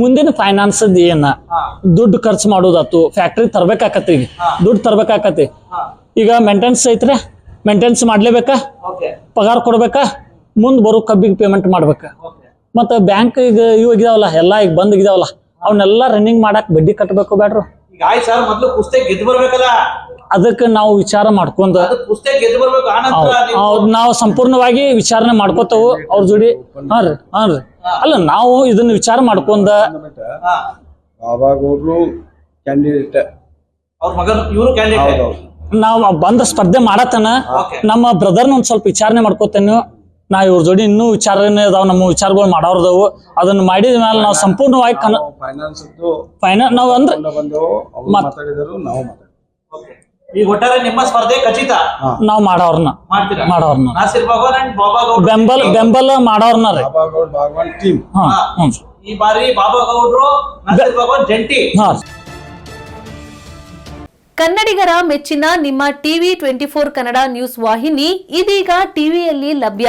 ಮುಂದಿನ ಫೈನಾನ್ಸ್ ಏನ? ದುಡ್ಡು ಖರ್ಚು ಮಾಡೋದಾತು ಫ್ಯಾಕ್ಟ್ರಿ ತರ್ಬೇಕಾಕತಿ ಈಗ. ದುಡ್ಡು ತರ್ಬೇಕಾಕತಿ ಈಗ ಮೇಂಟೆನ್ಸ್ ಐತ್ರಿ? ಮೇಂಟೆನ್ಸ್ ಮಾಡ್ಲೇಬೇಕಾ? ಪಗಾರ ಕೊಡ್ಬೇಕಾ? ಮುಂದ್ ಬರೋ ಕಬ್ಬಿಗೆ ಪೇಮೆಂಟ್ ಮಾಡ್ಬೇಕಾ. ಮತ್ತ ಮತ್ತೆ ಬ್ಯಾಂಕ್ ಈಗ ಇವು ಇದಾವಲ್ಲ ಎಲ್ಲಾ ಈಗ ಬಂದ್ ಇದಾವಲ್ಲ ಅವನ್ನೆಲ್ಲ ರನ್ನಿಂಗ್ ಮಾಡಕ್ ಬಡ್ಡಿ ಕಟ್ಟಬೇಕು ಬೇಡ್ರು ಈಗ ಆಯ್ತು ಸರ್ ಮೊದಲು ಕುಸ್ತಿ ಗೆದ್ದು ಬರ್ಬೇಕಲ್ಲ. ಅದಕ್ಕೆ ನಾವು ವಿಚಾರ ಮಾಡ್ಕೊಂಡ ಅದು ಕುಸ್ತಿ ಗೆದ್ದು ಬರ್ಬೇಕು ಆನಂತರ ನಾವು ಸಂಪೂರ್ಣವಾಗಿ ವಿಚಾರಣೆ ಮಾಡ್ಕೋತೇವು ಅವ್ರ ಜೋಡಿ. ಹಾ ರೀ ಹಾ ರೀ. ಅಲ್ಲ ನಾವು ಇದನ್ನ ವಿಚಾರ ಮಾಡ್ಕೊಂಡ ನಾವು ಬಂದ ಸ್ಪರ್ಧೆ ಮಾಡತನ. ನಮ್ಮ ಬ್ರದರ್ನ ಒಂದ್ ಸ್ವಲ್ಪ ವಿಚಾರಣೆ ಮಾಡ್ಕೋತೇನೆ ನಾ ಇವ್ರ ಜೋಡಿ ಇನ್ನೂ ವಿಚಾರನೇ ಅದಾವ ನಮ್ಮ ವಿಚಾರಗಳು ಮಾಡೋರ್ದವು ಅದನ್ನ ಮಾಡಿದ ಮೇಲೆ ನಾವು ಸಂಪೂರ್ಣವಾಗಿ ಫೈನಾನ್ಸ್ ಫೈನಲ್ ನಾವು ಅಂದ್ರೆ ಈಗ ಒಟ್ಟಾರೆ ನಿಮ್ಮ ಸ್ಪರ್ಧೆ ಖಚಿತ. ನಾವು ಮಾಡೋರ್ನ. ಮಾಡ್ತೀರಾ? ಮಾಡೋರ್ನ. ನಾಸಿರ್ ಭಗವಾನ್ ಅಂಡ್ ಬಾಬಾ ಗೌಡ್ ಬೆಂಬಲ ಬೆಂಬಲ ಮಾಡೋರ್ನ ರೀ. ಬಾಬಾ ಗೌಡ್ ಭಾಗವಾನ್ ಟೀಮ್ ಹಾ ಹ್ಞೂ ಈ ಬಾರಿ ಬಾಬಾ ಗೌಡ್ರು ನಾಸಿರ್ ಭಗವಾನ್ ಜಂಟಿ. ಹಾ ಕನ್ನಡಿಗರ ಮೆಚ್ಚಿನ ನಿಮ್ಮ TV twenty four Kannada news ವಾಹಿನಿ ಇದೀಗ ಟಿವಿಯಲ್ಲಿ ಲಭ್ಯ.